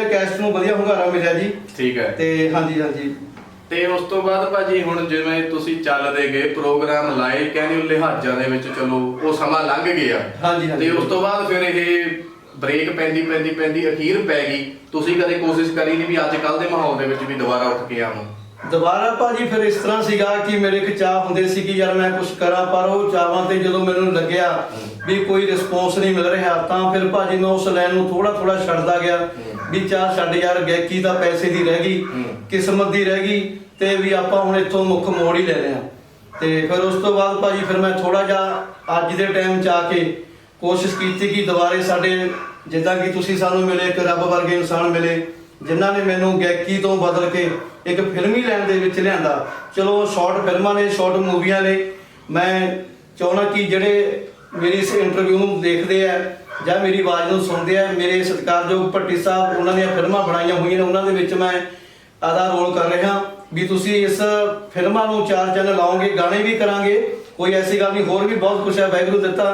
ਕੈਸਟ ਨੂੰ ਵਧੀਆ ਹੁੰਗਾਰਾ ਮਿਲਿਆ ਜੀ। ਠੀਕ ਹੈ। ਤੇ ਹਾਂਜੀ ਹਾਂਜੀ। ਤੇ ਉਸ ਤੋਂ ਬਾਅਦ ਭਾਜੀ ਹੁਣ ਜਿਵੇਂ ਤੁਸੀਂ ਚੱਲਦੇ ਗਏ ਪ੍ਰੋਗਰਾਮ ਲਾਏ ਕਹਿੰਦੇ ਉਹ ਲਿਹਾਜ਼ਾਂ ਦੇ ਵਿੱਚ ਚਲੋ ਉਹ ਸਮਾਂ ਲੰਘ ਗਿਆ। ਹਾਂਜੀ, ਹਾਂਜੀ। ਤੇ ਉਸ ਤੋਂ ਬਾਅਦ ਫਿਰ ਇਹ ਬ੍ਰੇਕ ਪੈਂਦੀ ਪੈਂਦੀ ਪੈਂਦੀ ਅਖੀਰ ਪੈ ਗਈ। ਤੁਸੀਂ ਕਦੇ ਕੋਸ਼ਿਸ਼ ਕਰੀ ਨਹੀਂ ਵੀ ਅੱਜ ਕੱਲ ਦੇ ਮਾਹੌਲ ਦੇ ਵਿੱਚ ਵੀ ਦੁਬਾਰਾ ਉੱਠ ਕੇ ਆਵਾਂ? ਦੁਬਾਰਾ ਭਾਜੀ ਫਿਰ ਇਸ ਤਰ੍ਹਾਂ ਸੀਗਾ ਕਿ ਮੇਰੇ ਇੱਕ ਚਾਹ ਹੁੰਦੇ ਸੀ ਕਿ ਯਾਰ ਮੈਂ ਕੁਝ ਕਰਾਂ ਪਰ ਉਹ ਚਾਹਾਂ ਤੇ ਜਦੋਂ ਮੈਨੂੰ ਲੱਗਿਆ ਵੀ ਕੋਈ ਰਿਸਪੌਂਸ ਨਹੀਂ ਮਿਲ ਰਿਹਾ ਤਾਂ ਫਿਰ ਭਾਜੀ ਮੈਂ ਉਸ ਲਾਈਨ ਨੂੰ ਥੋੜਾ ਥੋੜਾ ਛੱਡਦਾ ਗਿਆ। ਵੀ ਚਾਹ ਛੱਡ ਯਾਰ ਗਾਇਕੀ ਤਾਂ ਪੈਸੇ ਦੀ ਰਹਿ ਗਈ। ਕਿਸਮਤ ਦੀ ਰਹਿ ਗਈ ਤੇ ਵੀ ਆਪਾਂ ਹੁਣ ਇੱਥੋਂ ਮੁੱਖ ਮੋੜ ਹੀ ਲੈ ਲਿਆ। ਤੇ ਫਿਰ ਉਸ ਤੋਂ ਬਾਅਦ ਭਾਜੀ ਫਿਰ ਮੈਂ ਥੋੜਾ ਜਿਹਾ ਅੱਜ ਦੇ ਟਾਈਮ 'ਚ ਆ ਕੇ ਕੋਸ਼ਿਸ਼ ਕੀਤੀ ਕਿ ਦੁਬਾਰੇ ਸਾਡੇ ਜਿੱਦਾਂ ਕਿ ਤੁਸੀਂ ਸਾਨੂੰ ਮਿਲੇ ਇੱਕ ਰੱਬ ਵਰਗੇ ਇਨਸਾਨ ਮਿਲੇ ਜਿਨ੍ਹਾਂ ਨੇ ਮੈਨੂੰ ਗਾਇਕੀ ਤੋਂ ਬਦਲ ਕੇ ਇੱਕ ਫਿਲਮੀ ਲਾਈਨ ਦੇ ਵਿੱਚ ਲਿਆਂਦਾ। ਚਲੋ ਸ਼ਾਰਟ ਫਿਲਮਾਂ ਨੇ ਸ਼ਾਰਟ ਮੂਵੀਆਂ ਨੇ। ਮੈਂ ਚਾਹੁੰਦਾ ਕਿ ਜਿਹੜੇ ਮੇਰੀ ਇਸ ਇੰਟਰਵਿਊ ਨੂੰ ਦੇਖਦੇ ਆ ਜਾਂ ਮੇਰੀ ਆਵਾਜ਼ ਨੂੰ ਸੁਣਦੇ ਆ ਮੇਰੇ ਸਤਿਕਾਰਯੋਗ ਭੱਟੀ ਸਾਹਿਬ ਉਹਨਾਂ ਦੀਆਂ ਫਿਲਮਾਂ ਬਣਾਈਆਂ ਹੋਈਆਂ ਨੇ ਉਹਨਾਂ ਦੇ ਵਿੱਚ ਮੈਂ ਆਦਾ ਰੋਲ ਕਰ ਰਿਹਾ ਵੀ ਤੁਸੀਂ ਇਸ ਫਿਲਮਾਂ ਨੂੰ ਚਾਰ ਚੰਨ ਲਾਓਗੇ ਗਾਣੇ ਵੀ ਕਰਾਂਗੇ ਕੋਈ ਐਸੀ ਗੱਲ ਨਹੀਂ ਹੋਰ ਵੀ ਬਹੁਤ ਕੁਝ ਹੈ ਵਾਹਿਗੁਰੂ ਦਿੱਤਾ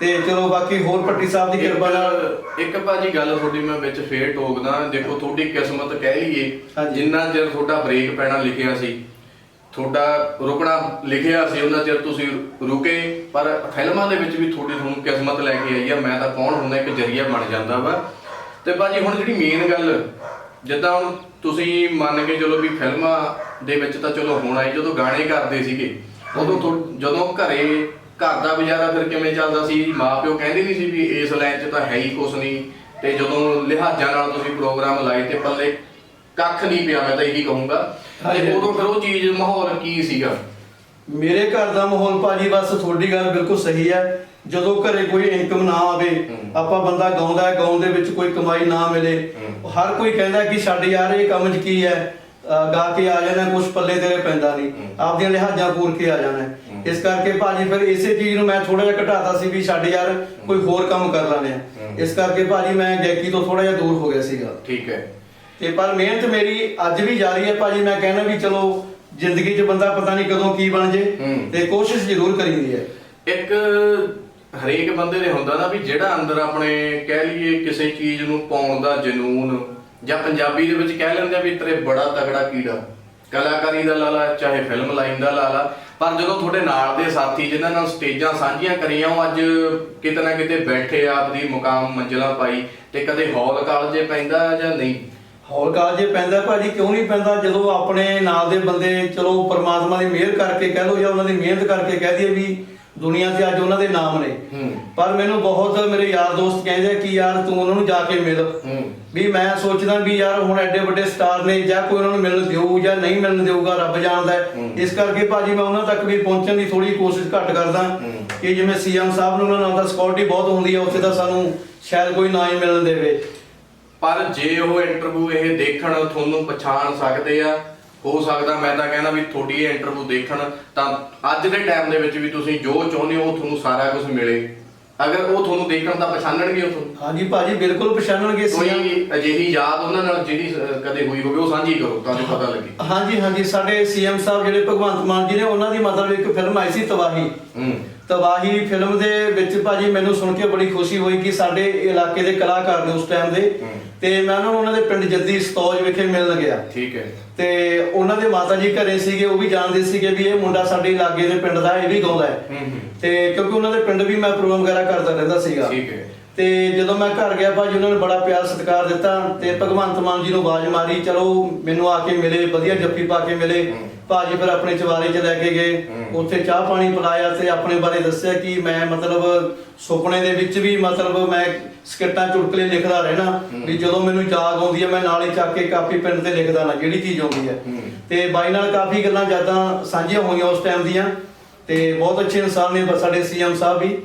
ਤੇ ਚਲੋ ਬਾਕੀ ਹੋਰ ਭੱਟੀ ਸਾਹਿਬ ਦੀ ਕਿਰਪਾ ਨਾਲ ਇੱਕ- ਭਾਜੀ ਗੱਲ ਤੁਹਾਡੀ ਮੈਂ ਵਿੱਚ ਫੇਰ ਟੋਕਦਾ ਦੇਖੋ ਤੁਹਾਡੀ ਕਿਸਮਤ ਕਹਿ ਲਈਏ। ਜਿੰਨਾ ਚਿਰ ਤੁਹਾਡਾ ਬ੍ਰੇਕ ਪੈਣਾ ਲਿਖਿਆ ਸੀ ਤੁਹਾਡਾ ਰੁਕਣਾ ਲਿਖਿਆ ਸੀ, ਉਹਨਾਂ ਚਿਰ ਤੁਸੀਂ ਰੁਕੇ, ਪਰ ਫਿਲਮਾਂ ਦੇ ਵਿੱਚ ਵੀ ਤੁਹਾਡੀ ਤੁਹਾਨੂੰ ਕਿਸਮਤ ਲੈ ਕੇ ਆਈ ਆ, ਮੈਂ ਤਾਂ ਕੌਣ ਹੁੰਦਾ, ਇੱਕ ਜਰੀਆ ਬਣ ਜਾਂਦਾ ਵਾ। ਤੇ ਬਾਜ਼ੀ ਹੁਣ ਜਿਹੜੀ ਮੇਨ ਗੱਲ, ਜਿੱਦਾਂ ਹੁਣ ਤੁਸੀਂ ਮੰਨ ਕੇ ਚਲੋ ਵੀ ਫਿਲਮਾਂ ਦੇ ਵਿੱਚ ਤਾਂ ਚਲੋ ਹੁਣ ਆਈ ਜਦੋਂ ਗਾਣੇ ਕਰਦੇ ਸੀਗੇ, ਉਦੋਂ ਤੁਹਾ- ਜਦੋਂ ਘਰੇ ਘਰ ਦਾ ਗੁਜ਼ਾਰਾ ਫਿਰ ਕਿਵੇਂ ਚੱਲਦਾ ਸੀ? ਮਾਪਿਓ ਕਹਿੰਦੇ ਨਹੀਂ ਸੀ ਵੀ ਇਸ ਲਾਈਨ 'ਚ ਤਾਂ ਹੈ ਹੀ ਕੁਛ ਨਹੀਂ, ਤੇ ਜਦੋਂ ਲਿਹਾਜ਼ਾਂ ਨਾਲ ਤੁਸੀਂ ਪ੍ਰੋਗਰਾਮ ਲਾਏ ਤੇ ਪੱਲੇ ਕੱਖ ਨਹੀਂ ਪਿਆ ਮੈਂ ਤਾਂ ਇਹੀ ਕਹੂੰਗਾ ਹਾਂਜੀ। ਤੇ ਉਦੋਂ ਫਿਰ ਉਹ ਚੀਜ਼ ਮਾਹੌਲ ਕੀ ਸੀਗਾ ਮੇਰੇ ਘਰ ਦਾ ਮਾਹੌਲ ਭਾਜੀ ਬਸ ਤੁਹਾਡੀ ਗੱਲ ਬਿਲਕੁਲ ਸਹੀ ਹੈ ਜਦੋਂ ਘਰੇ ਕੋਈ ਇਨਕਮ ਨਾ ਆਵੇ। ਆਪਾਂ ਬੰਦਾ ਗਾਉਂਦਾ ਹੈ ਗਾਉਣ ਦੇ ਵਿੱਚ ਕੋਈ ਕਮਾਈ ਨਾ ਮਿਲੇ। ਹਰ ਕੋਈ ਕਹਿੰਦਾ ਕਿ ਛੱਡ ਯਾਰ ਇਹ ਕੰਮ 'ਚ ਕੀ ਹੈ ਅਹ ਗਾ ਕੇ ਆ ਜਾਣਾ ਕੁਝ ਪੱਲੇ ਤੇਰੇ ਪੈਂਦਾ ਨਹੀਂ। ਆਪਦੀਆਂ ਲਿਹਾਜ਼ਾਂ ਪੂਰ ਕੇ ਆ ਜਾਣਾ ਹੈ। ਇਸ ਕਰਕੇ ਭਾਜੀ ਫਿਰ ਇਸੇ ਚੀਜ਼ ਨੂੰ ਮੈਂ ਥੋੜਾ ਜਿਹਾ ਘਟਾਤਾ ਸੀ ਵੀ ਛੱਡ ਯਾਰ ਕੋਈ ਹੋਰ ਕੰਮ ਕਰ ਲਾਂਗੇ ਹੂੰ। ਇਸ ਕਰਕੇ ਭਾਜੀ ਮੈਂ ਗਾਇਕੀ ਤੋਂ ਥੋੜਾ ਜਿਹਾ ਦੂਰ ਹੋ ਗਿਆ ਸੀਗਾ ਠੀਕ ਹੈ ਤੇ ਪਰ ਮਿਹਨਤ ਮੇਰੀ ਅੱਜ ਵੀ ਜਾਰੀ ਹੈ ਭਾਜੀ ਮੈਂ ਕਹਿੰਦਾ ਵੀ ਚਲੋ ਜ਼ਿੰਦਗੀ 'ਚ ਬੰਦਾ ਪਤਾ ਨਹੀਂ ਕਦੋਂ ਕੀ ਬਣ ਜੇ। ਤੇ ਕੋਸ਼ਿਸ਼ ਜ਼ਰੂਰ ਕਰੀਦੀ ਹੈ ਇੱਕ ਹਰੇਕ ਬੰਦੇ ਦੇ ਹੁੰਦਾ ਨਾ ਵੀ ਜਿਹੜਾ ਅੰਦਰ ਆਪਣੇ ਕਹਿ ਲਈਏ ਕਿਸੇ ਚੀਜ਼ ਨੂੰ ਪਾਉਣ ਦਾ ਜਨੂਨ ਜਾਂ ਪੰਜਾਬੀ ਦੇ ਵਿੱਚ ਕਹਿ ਲੈਂਦੇ ਆ ਵੀ ਤੇਰੇ ਬੜਾ ਤਗੜਾ ਕੀੜਾ ਕਲਾਕਾਰੀ ਦਾ ਲਾਲਾ ਚਾਹੇ ਫਿਲਮ ਲਾਈਨ ਦਾ ਲਾਲਾ ਪਰ ਜਦੋਂ ਤੁਹਾਡੇ ਨਾਲ ਦੇ ਸਾਥੀ ਜਿਨ੍ਹਾਂ ਨਾਲ ਸਟੇਜਾਂ ਸਾਂਝੀਆਂ ਕਰੀਆਂ ਉਹ ਅੱਜ ਕਿਤੇ ਨਾ ਕਿਤੇ ਬੈਠੇ ਆਪਦੀ ਮੁਕਾਮ ਮੰਜ਼ਿਲਾਂ ਪਾਈ ਤੇ ਕਦੇ ਹੌਲ ਕਾਲਜੇ ਪੈਂਦਾ ਜਾਂ ਨਹੀਂ ਹੌਲ ਕਾਲ ਜੇ ਪੈਂਦਾ ਭਾਜੀ ਕਿਉਂ ਨਹੀਂ ਪੈਂਦਾ? ਜਦੋਂ ਆਪਣੇ ਨਾਲ ਦੇ ਬੰਦੇ ਚਲੋ ਪਰਮਾਤਮਾ ਦੀ ਮਿਹਰ ਕਰਕੇ ਕਹਿ ਲਓ ਜਾਂ ਉਹਨਾਂ ਦੀ ਮਿਹਨਤ ਕਰਕੇ ਕਹਿ ਦਈਏ ਵੀ ਦੁਨੀਆ ਤੇ ਅੱਜ ਉਹਨਾਂ ਦੇ ਨਾਮ ਨੇ। ਪਰ ਮੈਨੂੰ ਬਹੁਤ ਮੇਰੇ ਯਾਰ ਦੋਸਤ ਕਹਿੰਦੇ ਕਿ ਯਾਰ ਤੂੰ ਉਹਨਾਂ ਨੂੰ ਜਾ ਕੇ ਮਿਲ। ਵੀ ਮੈਂ ਸੋਚਦਾ ਵੀ ਯਾਰ ਹੁਣ ਐਡੇ ਵੱਡੇ ਸਟਾਰ ਨੇ ਜਾਂ ਕੋਈ ਉਹਨਾਂ ਨੂੰ ਮਿਲਣ ਦਿਊ ਜਾਂ ਨਹੀਂ ਮਿਲਣ ਦੇਊਗਾ ਰੱਬ ਜਾਣਦਾ। ਇਸ ਕਰਕੇ ਭਾਜੀ ਮੈਂ ਉਹਨਾਂ ਤੱਕ ਵੀ ਪਹੁੰਚਣ ਦੀ ਥੋੜੀ ਕੋਸ਼ਿਸ਼ ਘੱਟ ਕਰਦਾ। ਕਿ ਜਿਵੇਂ ਸੀਐਮ ਸਾਹਿਬ ਨੂੰ ਉਹਨਾਂ ਨਾਲ ਦਾ ਸਿਕਿਉਰਿਟੀ ਬਹੁਤ ਹੁੰਦੀ ਹੈ ਉੱਥੇ ਤਾਂ ਸਾਨੂੰ ਸ਼ਾਇਦ ਕੋਈ ਨਾ ਹੀ ਮਿਲਣ ਦੇਵੇ। ਪਰ ਜੇ ਉਹ ਇੰਟਰਵਿਊ ਇਹ ਦੇਖਣ ਤੁਹਾਨੂੰ ਪਛਾਣ ਸਕਦੇ ਆ ਹੋ ਸਕਦਾ ਮੈਂ ਤਾਂ ਕਹਿੰਦਾ ਵੀ ਤੁਹਾਡੀ ਇਹ ਇੰਟਰਵਿਊ ਦੇਖਣ ਤਾਂ ਅੱਜ ਦੇ ਟਾਈਮ ਦੇ ਵਿੱਚ ਵੀ ਤੁਸੀਂ ਜੋ ਚਾਹੁੰਦੇ ਹੋ ਉਹ ਤੁਹਾਨੂੰ ਸਾਰਾ ਕੁਝ ਮਿਲੇ। ਅਗਰ ਉਹ ਤੁਹਾਨੂੰ ਦੇਖਣ ਤਾਂ ਪਛਾਣਨਗੇ ਉਹ ਤੁਹਾਨੂੰ। ਹਾਂਜੀ ਭਾਜੀ ਬਿਲਕੁਲ ਪਛਾਣਨਗੇ ਸੀਐਮ ਕੋਈ ਅਜਿਹੀ ਯਾਦ ਉਹਨਾਂ ਨਾਲ ਜਿਹੜੀ ਕਦੇ ਹੋਈ ਹੋਵੇ ਉਹ ਸਾਂਝੀ ਕਰੋ ਤਾਂ ਜੋ ਪਤਾ ਲੱਗੇ। ਹਾਂਜੀ ਹਾਂਜੀ ਸਾਡੇ ਸੀਐਮ ਸਾਹਿਬ ਜਿਹੜੇ ਭਗਵੰਤ ਮਾਨ ਜੀ ਨੇ ਉਹਨਾਂ ਦੀ ਮਤਲਬ ਇੱਕ ਫਿਲਮ ਆਈ ਸੀ ਤਬਾਹੀ। ਹੂੰ। ਤਬਾਹੀ ਫਿਲਮ ਦੇ ਵਿੱਚ ਭਾਜੀ ਮੈਨੂੰ ਸੁਣ ਕੇ ਬੜੀ ਖੁਸ਼ੀ ਹੋਈ ਕਿ ਸਾਡੇ ਇਲਾਕੇ ਦੇ ਕਲਾਕਾਰ ਨੇ ਉਸ ਟਾਈਮ ਦੇ। ਤੇ ਮੈਂ ਉਹਨਾਂ ਨੂੰ ਉਹਨਾਂ ਦੇ ਪਿੰਡ ਜੱਦੀ ਸਤੌਜ ਵਿਖੇ ਮਿਲਣ ਗਿਆ ਠੀਕ ਹੈ। ਤੇ ਉਹਨਾਂ ਦੇ ਮਾਤਾ ਜੀ ਘਰੇ ਸੀਗੇ ਉਹ ਵੀ ਜਾਣਦੇ ਸੀਗੇ ਵੀ ਇਹ ਮੁੰਡਾ ਸਾਡੇ ਇਲਾਕੇ ਦੇ ਪਿੰਡ ਦਾ ਇਹ ਵੀ ਗਾਉਂਦਾ ਹੂੰ। ਤੇ ਕਿਉਂਕਿ ਉਹਨਾਂ ਦੇ ਪਿੰਡ ਵੀ ਮੈਂ ਪ੍ਰੋਗਰਾਮ ਵਗੈਰਾ ਕਰਦਾ ਰਹਿੰਦਾ ਸੀਗਾ। ਠੀਕ ਹੈ। ਤੇ ਜਦੋਂ ਮੈਂ ਘਰ ਗਿਆ ਭਾਜੀ ਉਹਨਾਂ ਨੇ ਬੜਾ ਪਿਆਰ ਸਤਿਕਾਰ ਦਿੱਤਾ ਤੇ ਭਗਵੰਤ ਮਾਨ ਜੀ ਨੂੰ ਆਵਾਜ਼ ਮਾਰੀ ਚਲੋ ਮੈਨੂੰ ਆ ਕੇ ਮਿਲੇ ਵਧੀਆ ਜੱਫੀ ਪਾ ਕੇ ਮਿਲੇ। ਭਾਜੀ ਫਿਰ ਆਪਣੇ ਚਵਾਰੇ 'ਚ ਲੈ ਕੇ ਗਏ। ਉੱਥੇ ਚਾਹ ਪਾਣੀ ਪਿਲਾਇਆ ਤੇ ਆਪਣੇ ਬਾਰੇ ਦੱਸਿਆ ਕਿ ਮੈਂ ਮਤਲਬ ਸੁਪਨੇ ਦੇ ਵਿੱਚ ਵੀ ਮਤਲਬ ਮੈਂ ਸਕ੍ਰਿਪਟਾਂ ਚੁਟਕਲੇ ਲਿਖਦਾ ਰਹਿਣਾ ਵੀ ਜਦੋਂ ਮੈਨੂੰ ਯਾਦ ਆਉਂਦੀ ਹੈ ਮੈਂ ਨਾਲ ਹੀ ਚੱਕ ਕੇ ਕਾਪੀ ਪਿੰਡ ਤੇ ਲਿਖਦਾ ਨਾ ਜਿਹੜੀ ਚੀਜ਼ ਆਉਂਦੀ ਹੈ। ਤੇ ਬਾਈ ਨਾਲ ਕਾਫੀ ਗੱਲਾਂ ਯਾਦਾਂ ਸਾਂਝੀਆਂ ਹੋਈਆਂ ਉਸ ਟਾਈਮ ਦੀਆਂ ਤੇ ਬਹੁਤ ਅੱਛੇ ਇਨਸਾਨ ਨੇ ਸਾਡੇ ਸੀਐਮ ਸਾਹਿਬ ਵੀ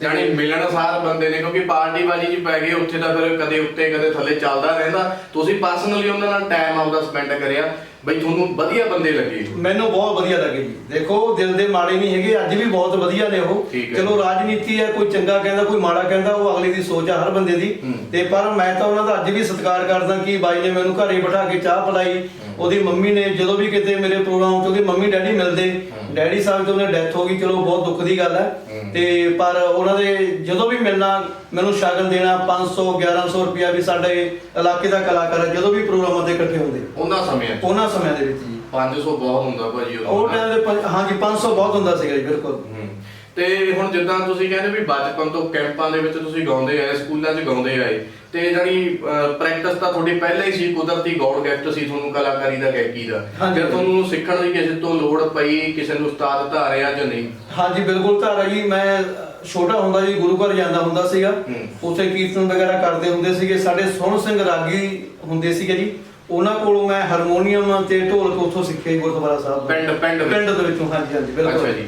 ਜਾਣੀ ਮਿਲਣਸਾਰ ਬੰਦੇ ਨੇ ਕਿਉਂਕਿ ਪਾਰਟੀ ਬਾਜੀ 'ਚ ਪੈ ਗਏ ਉੱਥੇ ਤਾਂ ਫਿਰ ਕਦੇ ਉੱਤੇ ਕਦੇ ਥੱਲੇ ਚੱਲਦਾ ਰਹਿੰਦਾ। ਤੁਸੀਂ ਪਰਸਨਲੀ ਉਹਨਾਂ ਨਾਲ ਟਾਈਮ ਆਪਦਾ ਸਪੈਂਡ ਕਰਿਆ। ਬਈ ਤੁਹਾਨੂੰ ਵਧੀਆ ਬੰਦੇ ਲੱਗੇ। ਮੈਨੂੰ ਬਹੁਤ ਵਧੀਆ ਲੱਗੇ ਜੀ। ਦੇਖੋ ਦਿਲ ਦੇ ਮਾੜੇ ਨਹੀਂ ਹੈਗੇ ਅੱਜ ਵੀ ਬਹੁਤ ਵਧੀਆ ਨੇ ਉਹ। ਠੀਕ ਹੈ। ਚਲੋ ਰਾਜਨੀਤੀ ਹੈ ਕੋਈ ਚੰਗਾ ਕਹਿੰਦਾ ਕੋਈ ਮਾੜਾ ਕਹਿੰਦਾ ਉਹ ਅਗਲੇ ਦੀ ਸੋਚ ਆ ਹਰ ਬੰਦੇ ਦੀ। ਤੇ ਪਰ ਮੈਂ ਤਾਂ ਉਹਨਾਂ ਦਾ ਅੱਜ ਵੀ ਸਤਿਕਾਰ ਕਰਦਾ ਕਿ ਬਾਈ ਨੇ ਮੈਨੂੰ ਘਰੇ ਬਿਠਾ ਕੇ ਚਾਹ ਪਿਲਾਈ। ਉਹਦੀ ਮੰਮੀ ਨੇ ਜਦੋਂ ਵੀ ਕਿਤੇ ਮੇਰੇ ਪ੍ਰੋਗਰਾਮ 'ਚ ਉਹਦੀ ਮੰਮੀ ਡੈਡੀ ਮਿਲਦੇ ਡੈਡੀ ਸਾਹਿਬ ਦੀ ਉਹਨੇ ਡੈਥ ਹੋ ਗਈ ਚਲੋ ਬਹੁਤ ਦੁੱਖ ਦੀ ਗੱਲ ਹੈ। ਤੇ ਪਰ ਉਹਨਾਂ ਦੇ ਜਦੋਂ ਵੀ ਮਿਲਣਾ ਮੈਨੂੰ ਸ਼ਗਨ ਦੇਣਾ 500 1100 ਰੁਪਿਆ ਵੀ ਸਾਡੇ ਇਲਾਕੇ ਦਾ ਕਲਾਕਾਰ ਹੈ, ਜਦੋਂ ਵੀ ਪ੍ਰੋਗਰਾਮਾਂ ਤੇ ਇਕੱਠੇ ਹੁੰਦੇ ਉਹਨਾਂ ਸਮਿਆਂ 'ਚ ਉਹਨਾਂ ਸਮਿਆਂ ਦੇ ਵਿੱਚ ਜੀ 500 ਬਹੁਤ ਹੁੰਦਾ ਭਾਜੀ ਉਹ। ਟਾਈਮ ਦੇ ਪੰਜ- ਹਾਂਜੀ 500 ਬਹੁਤ ਹੁੰਦਾ ਸੀਗਾ ਜੀ ਬਿਲਕੁਲ ਹੂੰ। ਤੇ ਹੁਣ ਜਿੱਦਾਂ ਤੁਸੀਂ ਕਹਿੰਦੇ ਵੀ ਬਚਪਨ ਤੋਂ ਕੈਂਪਾਂ ਦੇ ਵਿੱਚ ਤੁਸੀਂ ਗਾਉਂਦੇ ਆਏ ਸਕੂਲਾਂ 'ਚ ਗਾਉਂਦੇ ਆਏ ਤੇ ਜਿਹੜੀ ਪ੍ਰੈਕਟਿਸ ਤਾਂ ਤੁਹਾਡੀ ਪਹਿਲਾਂ ਹੀ ਸੀ ਕੁਦਰਤੀ ਗੌਡ ਗਿਫਟ ਸੀ ਤੁਹਾਨੂੰ ਕਲਾਕਾਰੀ ਦਾ ਗਾਇਕੀ ਦਾ। ਫਿਰ ਤੁਹਾਨੂੰ ਸਿੱਖਣ ਦੀ ਕਿਸੇ ਤੋਂ ਲੋੜ ਪਈ ਕਿਸੇ ਨੂੰ ਉਸਤਾਦ ਧਾਰਿਆ ਜਾਂ ਨਹੀਂ? ਹਾਂਜੀ ਬਿਲਕੁਲ ਧਾਰਾ ਜੀ ਮੈਂ ਛੋਟਾ ਹੁੰਦਾ ਜੀ ਗੁਰੂ ਘਰ ਜਾਂਦਾ ਹੁੰਦਾ ਸੀਗਾ। ਉੱਥੇ ਕੀਰਤਨ ਵਗੈਰਾ ਕਰਦੇ ਹੁੰਦੇ ਸੀਗੇ ਸਾਡੇ ਸੋਹਣ ਸਿੰਘ ਰਾਗੀ ਹੁੰਦੇ ਸੀਗੇ ਜੀ। ਉਹਨਾਂ ਕੋਲੋਂ ਮੈਂ ਹਾਰਮੋਨੀਅਮ ਤੇ ਢੋਲਕ ਉੱਥੋਂ ਸਿੱਖਿਆ ਜੀ ਗੁਰਦੁਆਰਾ ਸਾਹਿਬ। ਪਿੰਡ ਪਿੰਡ ਪਿੰਡ ਦੇ ਵਿੱਚੋਂ ਹਾਂਜੀ ਹਾਂਜੀ ਬਿਲਕੁਲ। ਅੱਛਾ ਜੀ।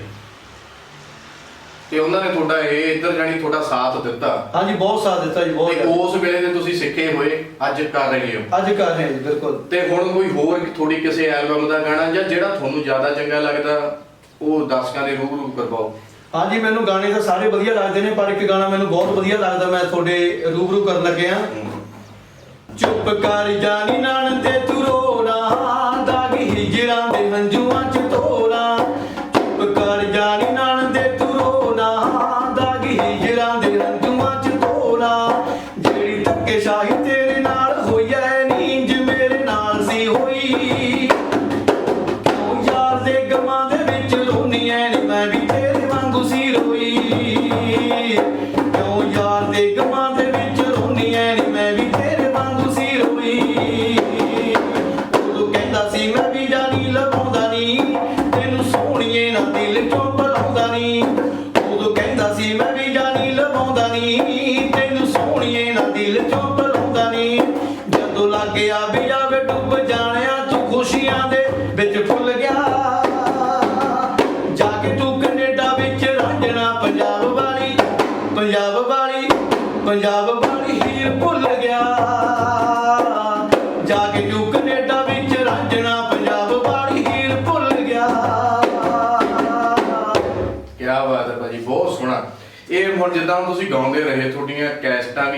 ਤੇ ਉਹਨਾਂ ਨੇ ਤੁਹਾਡਾ ਇਹ ਇੱਧਰ ਜਾਣੀ ਤੁਹਾਡਾ ਸਾਥ ਦਿੱਤਾ। ਹਾਂਜੀ ਬਹੁਤ ਸਾਥ ਦਿੱਤਾ ਜੀ ਬਹੁਤ ਤੇ ਜ਼ਿਆਦਾ। ਉਸ ਵੇਲੇ ਦੇ ਤੁਸੀਂ ਸਿੱਖੇ ਹੋਏ ਅੱਜ ਕਰ ਰਹੇ ਹੋ। ਅੱਜ ਕਰ ਰਹੇ ਹਾਂ ਜੀ ਬਿਲਕੁਲ। ਤੇ ਹੁਣ ਕੋਈ ਹੋਰ ਥੋੜੀ ਕਿਸੇ ਐਲਬਮ ਦਾ ਗਾਣਾ ਜਾਂ ਜਿਹੜਾ ਤੁਹਾਨੂੰ ਜ਼ਿਆਦਾ ਚੰਗਾ ਲੱਗਦਾ ਉਹ ਦਰਸ਼ਕਾਂ ਦੇ ਰੂਬਰੂ ਕਰਵਾਓ। ਹਾਂਜੀ ਮੈਨੂੰ ਗਾਣੇ ਤਾਂ ਸਾਰੇ ਵਧੀਆ ਲੱਗਦੇ ਨੇ ਪਰ ਇੱਕ ਗਾਣਾ ਮੈਨੂੰ ਬਹੁਤ ਵਧੀਆ ਲੱਗਦਾ ਮੈਂ ਤੁਹਾਡੇ ਰੂਬਰੂ ਕਰਨ ਲੱਗਿਆ ਚੁੱਪ ਕਰ ਜਾਨੀ ਨਾਣ ਤੇ ਤੂੰ ਰੋਣਾ ਦਾਗ ਹਿਜਰਾਂ ਦੇ ਹੰਝੂਆਂ ਦੇ ਗਮਾਂ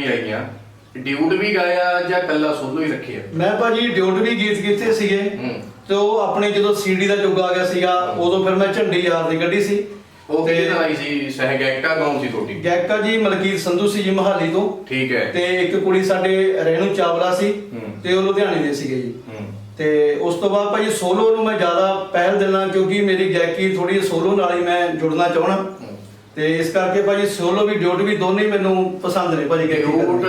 ਵੀ ਆਈਆਂ। ਡਿਊਟ ਵੀ ਗਾਇਆ ਜਾਂ ਕੱਲਾ ਸੋਲੋ ਹੀ ਰੱਖਿਆ? ਮੈਂ ਭਾਜੀ ਡਿਊਟ ਵੀ ਗੀਤ ਕੀਤੇ ਸੀਗੇ। ਹੂੰ। ਤੇ ਉਹ ਆਪਣੇ ਜਦੋਂ ਸੀਡੀ ਦਾ ਯੁੱਗ ਆ ਗਿਆ ਸੀਗਾ ਉਦੋਂ ਫਿਰ ਮੈਂ ਝੰਡੀ ਯਾਰ ਦੀ ਕੱਢੀ ਸੀ। ਉਹ ਕਿਹਦੇ ਨਾਲ ਆਈ ਸੀ? ਸਹਿਗੈਕਟਾ ਕੌਣ ਸੀ ਤੁਹਾਡੀ? ਗਾਇਕਾ ਜੀ ਮਲਕੀਤ ਸੰਧੂ ਸੀ ਜੀ ਮਹਾਲੀ ਤੋਂ। ਠੀਕ ਹੈ। ਤੇ ਇੱਕ ਕੁੜੀ ਸਾਡੇ ਰੇਣੂ ਚਾਵਲਾ ਸੀ। ਹੂੰ। ਤੇ ਉਹ ਲੁਧਿਆਣੇ ਦੇ ਸੀਗੇ ਜੀ। ਹੂੰ। ਤੇ ਉਸ ਤੋਂ ਬਾਅਦ ਭਾਜੀ ਸੋਲੋ ਨੂੰ ਮੈਂ ਜ਼ਿਆਦਾ ਪਹਿਲ ਦਿੰਦਾ ਕਿਉਂਕਿ ਮੇਰੀ ਗਾਇਕੀ ਥੋੜੀ ਸੋਲੋ ਨਾਲ ਹੀ ਮੈਂ ਜੁੜਨਾ ਚਾਹਣਾ। ਤੇ ਇਸ ਕਰਕੇ ਭਾਜੀ ਸੋਲੋ ਵੀ ਡਿਊਟ ਵੀ ਦੋਨੇ ਮੈਨੂੰ ਪਸੰਦ ਨੇ ਭਾਜੀ ਗਾਇਕੀ ਡਿਊਟ।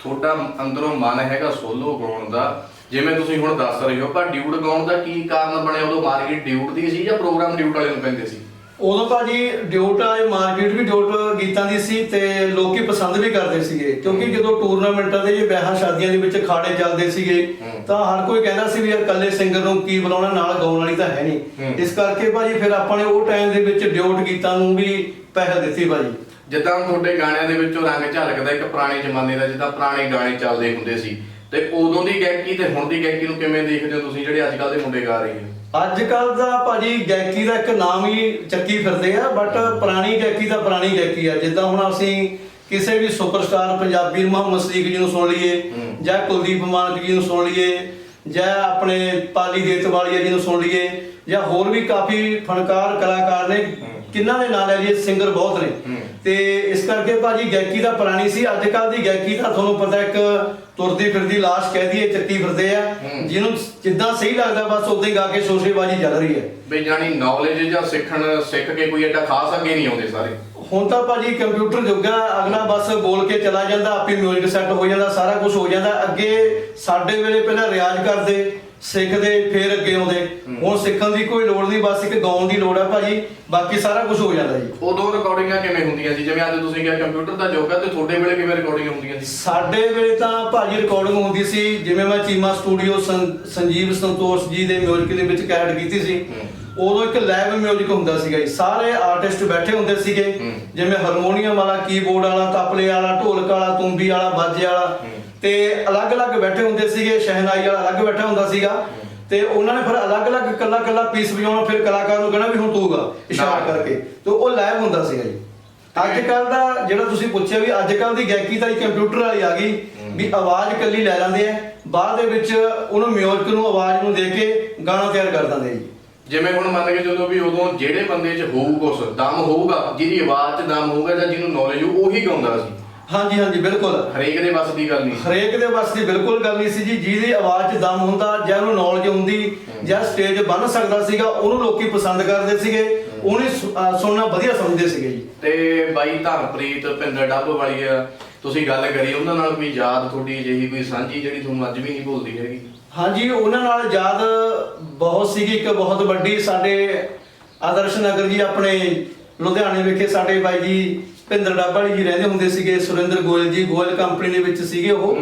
ਤੁਹਾਡਾ ਅੰਦਰੋਂ ਮਨ ਹੈਗਾ ਸੋਲੋ ਗਾਉਣ ਦਾ। ਜਿਵੇਂ ਤੁਸੀਂ ਹੁਣ ਦੱਸ ਰਹੇ ਹੋ ਪਰ ਡਿਊਟ ਗਾਉਣ ਦਾ ਕੀ ਕਾਰਨ ਬਣਿਆ? ਉਦੋਂ ਮਾਰਕੀਟ ਡਿਊਟ ਦੀ ਸੀ ਜਾਂ ਪ੍ਰੋਗਰਾਮ ਡਿਊਟ ਵਾਲੇ ਨੂੰ ਪੈਂਦੇ ਸੀ? ਉਦੋਂ ਭਾਜੀ ਡਿਊਟ ਆਏ ਮਾਰਕੀਟ ਵੀ ਡਿਊਟ ਗੀਤਾਂ ਦੀ ਸੀ ਤੇ ਲੋਕੀ ਪਸੰਦ ਵੀ ਕਰਦੇ ਸੀਗੇ। ਕਿਉਂਕਿ ਜਦੋਂ ਟੂਰਨਾਮੈਂਟਾਂ ਦੇ ਜੇ ਵਿਆਹਾਂ ਸ਼ਾਦੀਆਂ ਦੇ ਵਿੱਚ ਖਾੜੇ ਚੱਲਦੇ ਸੀਗੇ ਹੂੰ। ਤਾਂ ਹਰ ਕੋਈ ਕਹਿੰਦਾ ਸੀ ਵੀ ਯਾਰ ਇਕੱਲੇ ਸਿੰਗਰ ਨੂੰ ਕੀ ਬੁਲਾਉਣਾ ਨਾਲ ਗਾਉਣ ਵਾਲੀ ਤਾਂ ਹੈ ਹੂੰ। ਨਹੀਂ ਇਸ ਕਰਕੇ ਭਾਜੀ ਫਿਰ ਆਪਾਂ ਨੇ ਉਹ ਟਾਈਮ ਦੇ ਵਿੱਚ ਡਿਊਟ ਗੀਤਾਂ ਨੂੰ ਵੀ ਪਹਿਲ ਦਿੱਤੀ ਭਾਜੀ। ਜਿੱਦਾਂ ਤੁਹਾਡੇ ਗਾਣਿਆਂ ਦੇ ਵਿੱਚੋਂ ਰੰਗ ਝਲਕਦਾ ਇੱਕ ਪੁਰਾਣੇ ਜ਼ਮਾਨੇ ਦਾ ਜਿੱਦਾਂ ਪੁਰਾਣੇ ਗਾਣੇ ਚੱਲਦੇ ਹੁੰਦੇ ਸੀ। ਤੇ ਉਦੋਂ ਦੀ ਗਾਇਕੀ ਤੇ ਹੁਣ ਦੀ ਗਾਇਕੀ ਨੂੰ ਕਿਵੇਂ ਦੇਖਦੇ ਹੋ ਤੁਸੀਂ ਜਿਹੜੇ ਅੱਜ ਕੱਲ੍ਹ ਦੇ ਮੁੰਡੇ ਗਾ ਰਹੇ ਨੇ? ਅੱਜ ਕੱਲ ਦਾ ਭਾਜੀ ਗਾਇਕੀ ਦਾ ਇੱਕ ਨਾਮ ਹੀ ਚੱਕੀ ਫਿਰਦੇ ਆ ਬਟ ਪੁਰਾਣੀ ਗਾਇਕੀ ਤਾਂ ਪੁਰਾਣੀ ਗਾਇਕੀ ਆ ਜਿੱਦਾਂ ਹੁਣ ਅਸੀਂ ਕਿਸੇ ਵੀ ਸੁਪਰਸਟਾਰ ਪੰਜਾਬੀ ਮੁਹੰਮਦ ਸਦੀਕ ਜੀ ਨੂੰ ਸੁਣ ਲਈਏ। ਜਾਂ ਕੁਲਦੀਪ ਮਾਨਕ ਜੀ ਨੂੰ ਸੁਣ ਲਈਏ ਜਾਂ ਆਪਣੇ ਪਾਲੀ ਦੇਤਵਾਲੀਆ ਜੀ ਨੂੰ ਸੁਣ ਲਈਏ ਜਾਂ ਹੋਰ ਵੀ ਕਾਫੀ ਫਨਕਾਰ ਕਲਾਕਾਰ ਨੇ ਕਿੰਨਾਂ ਦੇ ਨਾਂ ਲੈ ਲਈਏ ਸਿੰਗਰ ਬਹੁਤ ਹੂੰ। ਨੇ ਤੇ ਇਸ ਕਰਕੇ ਭਾਜੀ ਗਾਇਕੀ ਤਾਂ ਪੁਰਾਣੀ ਸੀ ਅੱਜ ਕੱਲ ਦੀ ਗਾਇਕੀ ਤਾਂ ਤੁਹਾਨੂੰ ਪਤਾ ਇੱਕ ਤੁਰਦੀ ਫਿਰਦੀ ਲਾਸ਼ ਕਹਿ ਦਈਏ ਚੱਕੀ ਫਿਰਦੇ ਆ। ਹੂੰ। ਜਿਹਨੂੰ ਜਿੱਦਾਂ ਸਹੀ ਲੱਗਦਾ ਬਸ ਉਦਾਂ ਹੀ ਗਾ ਕੇ ਸ਼ੋਸ਼ੇਬਾਜ਼ੀ ਚੱਲ ਰਹੀ ਹੈ। ਬਈ ਜਾਨੀ ਨੌਲੇਜ ਜਾਂ ਸਿੱਖਣ ਸਿੱਖ ਕੇ ਕੋਈ ਐਡਾ ਖਾਸ ਅੱਗੇ ਨਹੀਂ ਆਉਂਦੇ ਸਾਰੇ। ਹੁਣ ਤਾਂ ਭਾਜੀ ਕੰਪਿਊਟਰ ਆ ਅਗਲਾ ਬਸ ਬੋਲ ਕੇ ਚਲਾ ਜਾਂਦਾ ਆਪੇ ਮਿਊਜ਼ਿਕ ਸੈੱਟ ਹੋ ਜਾਂਦਾ ਸਾਰਾ ਕੁਝ ਹੋ ਜਾਂਦਾ। ਅੱਗੇ ਸਾਡੇ ਵੇਲੇ ਪਹਿਲਾਂ ਰਿਆਜ਼ ਕਰਦੇ ਸਿੱਖਦੇ ਫੇਰ ਅੱਗੇ ਆਉਂਦੇ। ਹੁਣ ਸਿੱਖਣ ਦੀ ਕੋਈ ਲੋੜ ਨਹੀਂ ਬਸ ਇੱਕ ਗਾਉਣ ਦੀ ਲੋੜ ਆ ਭਾਜੀ। ਬਾਕੀ ਸਾਰਾ ਕੁਝ ਹੋ ਜਾਂਦਾ ਜੀ। ਉਦੋਂ ਰਿਕਾਰਡਿੰਗਾਂ ਕਿਵੇਂ ਹੁੰਦੀਆਂ ਸੀ? ਜਿਵੇਂ ਅੱਜ ਤੁਸੀਂ ਕਿਹਾ ਕੰਪਿਊਟਰ ਦਾ ਯੁੱਗ ਹੈ ਤੇ ਤੁਹਾਡੇ ਵੇਲੇ ਕਿਵੇਂ ਰਿਕਾਰਡਿੰਗ ਹੁੰਦੀਆਂ ਸੀ? ਸਾਡੇ ਵੇਲੇ ਤਾਂ ਭਾਜੀ ਰਿਕਾਰਡਿੰਗ ਹੁੰਦੀ ਸੀ। ਜਿਵੇਂ ਮੈਂ ਚੀਮਾ ਸਟੂਡੀਓ ਸੰਜੀਵ ਸੰਤੋਸ਼ ਜੀ ਦੇ ਮਿਊਜ਼ਿਕ ਦੇ ਵਿੱਚ ਕੈਡ ਕੀਤੀ ਸੀ। ਉਦੋਂ ਇੱਕ ਲਾਈਵ ਮਿਊਜ਼ਿਕ ਹੁੰਦਾ ਸੀਗਾ ਜੀ। ਸਾਰੇ ਆਰਟਿਸਟ ਬੈਠੇ ਹੁੰਦੇ ਸੀਗੇ। ਜਿਵੇਂ ਹਾਰਮੋਨੀਅਮ ਵਾਲਾ ਕੀਬੋਰਡ ਵਾਲਾ ਤਬਲੇ ਵਾਲਾ ਢੋਲਕ ਵਾਲਾ ਤੁੰਬੀ ਵਾਲਾ ਬਾਜੇ ਵਾਲਾ। ਤੇ ਅਲੱਗ-ਅਲੱਗ ਬੈਠੇ ਹੁੰਦੇ ਸੀਗੇ ਸ਼ਹਿਨਾਈ ਵਾਲਾ ਅਲੱਗ ਬੈਠਾ ਹੁੰਦਾ ਸੀਗਾ। ਤੇ ਉਹਨਾਂ ਨੇ ਫਿਰ ਅਲੱਗ-ਅਲੱਗ ਕੱਲਾ-ਕੱਲਾ ਪੀਸ ਵਜਾਉਣਾ ਫਿਰ ਕਲਾਕਾਰ ਨੂੰ ਕਹਿਣਾ ਵੀ ਹੁਣ ਤੂੰ ਗਾ ਇਸ਼ਾਰਾ। ਕਰਕੇ। ਤੇ ਉਹ ਲਾਈਵ ਹੁੰਦਾ ਸੀਗਾ ਜੀ। ਅੱਜ ਕੱਲ ਦਾ ਜਿਹੜਾ ਤੁਸੀਂ ਪੁੱਛਿਆ ਵੀ ਅੱਜ ਕੱਲ ਦੀ ਗਾਇਕੀ ਤਾਂ ਹੀ ਕੰਪਿਊਟਰ ਵਾਲੀ ਆ ਗਈ ਵੀ ਆਵਾਜ਼ ਕੱਲੀ ਲੈ ਲੈਂਦੇ ਆ ਬਾਅਦ ਦੇ ਵਿੱਚ ਉਹਨੂੰ ਮਿਊਜ਼ਿਕ ਨੂੰ ਆਵਾਜ਼ ਨੂੰ ਦੇ ਕੇ ਗਾਣਾ ਤਿਆਰ ਕਰ ਦਿੰਦੇ ਜੀ। ਜਿਵੇਂ ਹੁਣ ਮੰਨ ਕੇ ਚੱਲੋ ਵੀ ਉਦੋਂ ਜਿਹੜੇ ਬੰਦੇ 'ਚ ਹੋਊ ਕੁਛ ਦਮ ਹੋਊਗਾ ਜਿਹਦੀ ਆਵਾਜ਼ 'ਚ ਦਮ ਹੋਊਗਾ ਜਾਂ ਜਿਹਨੂੰ ਨੌਲੇਜ ਉਹੀ ਗਾਉਂਦਾ ਸੀ। ਹਾਂਜੀ ਹਾਂਜੀ ਬਿਲਕੁਲ। ਹਰੇਕ ਦੇ ਵੱਸ ਦੀ ਗੱਲ ਨਹੀਂ। ਹਰੇਕ ਦੇ ਵੱਸ ਦੀ ਬਿਲਕੁਲ ਗੱਲ ਨਹੀਂ ਸੀ ਜੀ। ਜਿਹਦੀ ਆਵਾਜ਼ 'ਚ ਦਮ ਹੁੰਦਾ ਜਾਂ ਉਹਨੂੰ ਨੌਲੇਜ ਹੁੰਦੀ ਜਾਂ ਸਟੇਜ ਬਣ ਸਕਦਾ ਸੀਗਾ ਉਹਨੂੰ ਲੋਕੀ ਪਸੰਦ ਕਰਦੇ ਸੀਗੇ। ਉਹਨੇ ਸੁਣਨਾ ਵਧੀਆ ਸਮਝਦੇ ਸੀਗੇ ਜੀ। ਤੇ ਬਾਈ ਧਰਮਪ੍ਰੀਤ ਪਿੰਦਰ ਡੱਬ ਵਾਲੀ ਆ। ਤੁਸੀਂ ਗੱਲ ਕਰੀ ਉਹਨਾਂ ਨਾਲ ਕੋਈ ਯਾਦ ਤੁਹਾਡੀ ਅਜਿਹੀ ਕੋਈ ਸਾਂਝੀ ਜਿਹੜੀ ਤੁਹਾਨੂੰ ਅੱਜ ਵੀ ਨਹੀਂ ਭੁੱਲਦੀ ਹੈਗੀ? ਹਾਂਜੀ ਉਹਨਾਂ ਨਾਲ ਯਾਦ ਬਹੁਤ ਸੀਗੀ। ਇੱਕ ਬਹੁਤ ਵੱਡੀ ਸਾਡੇ ਆਦਰਸ਼ ਨਗਰ ਜੀ ਆਪਣੇ ਲੁਧਿਆਣੇ ਵਿਖੇ ਸਾਡੇ ਬਾਈ ਜੀ ਭਿੰਦਰ ਡੱਬਾ ਵਾਲੀ ਜੀ ਰਹਿੰਦੇ ਹੁੰਦੇ ਸੀਗੇ ਸੁਰਿੰਦਰ ਗੋਇਲ ਜੀ ਗੋਇਲ ਕੰਪਨੀ ਦੇ ਵਿੱਚ ਸੀਗੇ ਉਹ।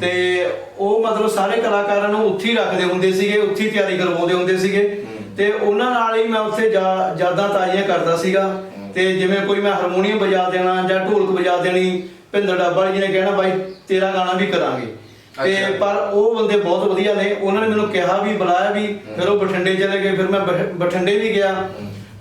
ਤੇ ਉਹ ਮਤਲਬ ਸਾਰੇ ਕਲਾਕਾਰਾਂ ਨੂੰ ਉੱਥੇ ਹੀ ਰੱਖਦੇ ਹੁੰਦੇ ਸੀਗੇ ਉੱਥੇ ਹੀ ਤਿਆਰੀ ਕਰਵਾਉਂਦੇ ਹੁੰਦੇ ਸੀਗੇ। ਤੇ ਉਹਨਾਂ ਨਾਲ ਹੀ ਮੈਂ ਉੱਥੇ ਜਾ- ਯਾਦਾਂ ਤਾਜ਼ੀਆਂ ਕਰਦਾ ਸੀਗਾ। ਤੇ ਜਿਵੇਂ ਕੋਈ ਮੈਂ ਹਾਰਮੋਨੀਅਮ ਵਜਾ ਦੇਣਾ ਜਾਂ ਢੋਲਕ ਵਜਾ ਦੇਣੀ ਭਿੰਦਰ ਡੱਬਾ ਵਾਲੀ ਜੀ ਨੇ ਕਹਿਣਾ ਬਾਈ ਤੇਰਾ ਗਾਣਾ ਵੀ ਕਰਾਂਗੇ। ਤੇ। ਪਰ ਉਹ ਬੰਦੇ ਬਹੁਤ ਵਧੀਆ ਨੇ। ਉਹਨਾਂ ਨੇ ਮੈਨੂੰ ਕਿਹਾ ਵੀ ਬੁਲਾਇਆ ਵੀ ਫਿਰ ਉਹ ਬਠਿੰਡੇ ਚਲੇ ਗਏ। ਫਿਰ ਮੈਂ ਬਠ- ਬਠਿੰਡੇ ਵੀ ਗਿਆ।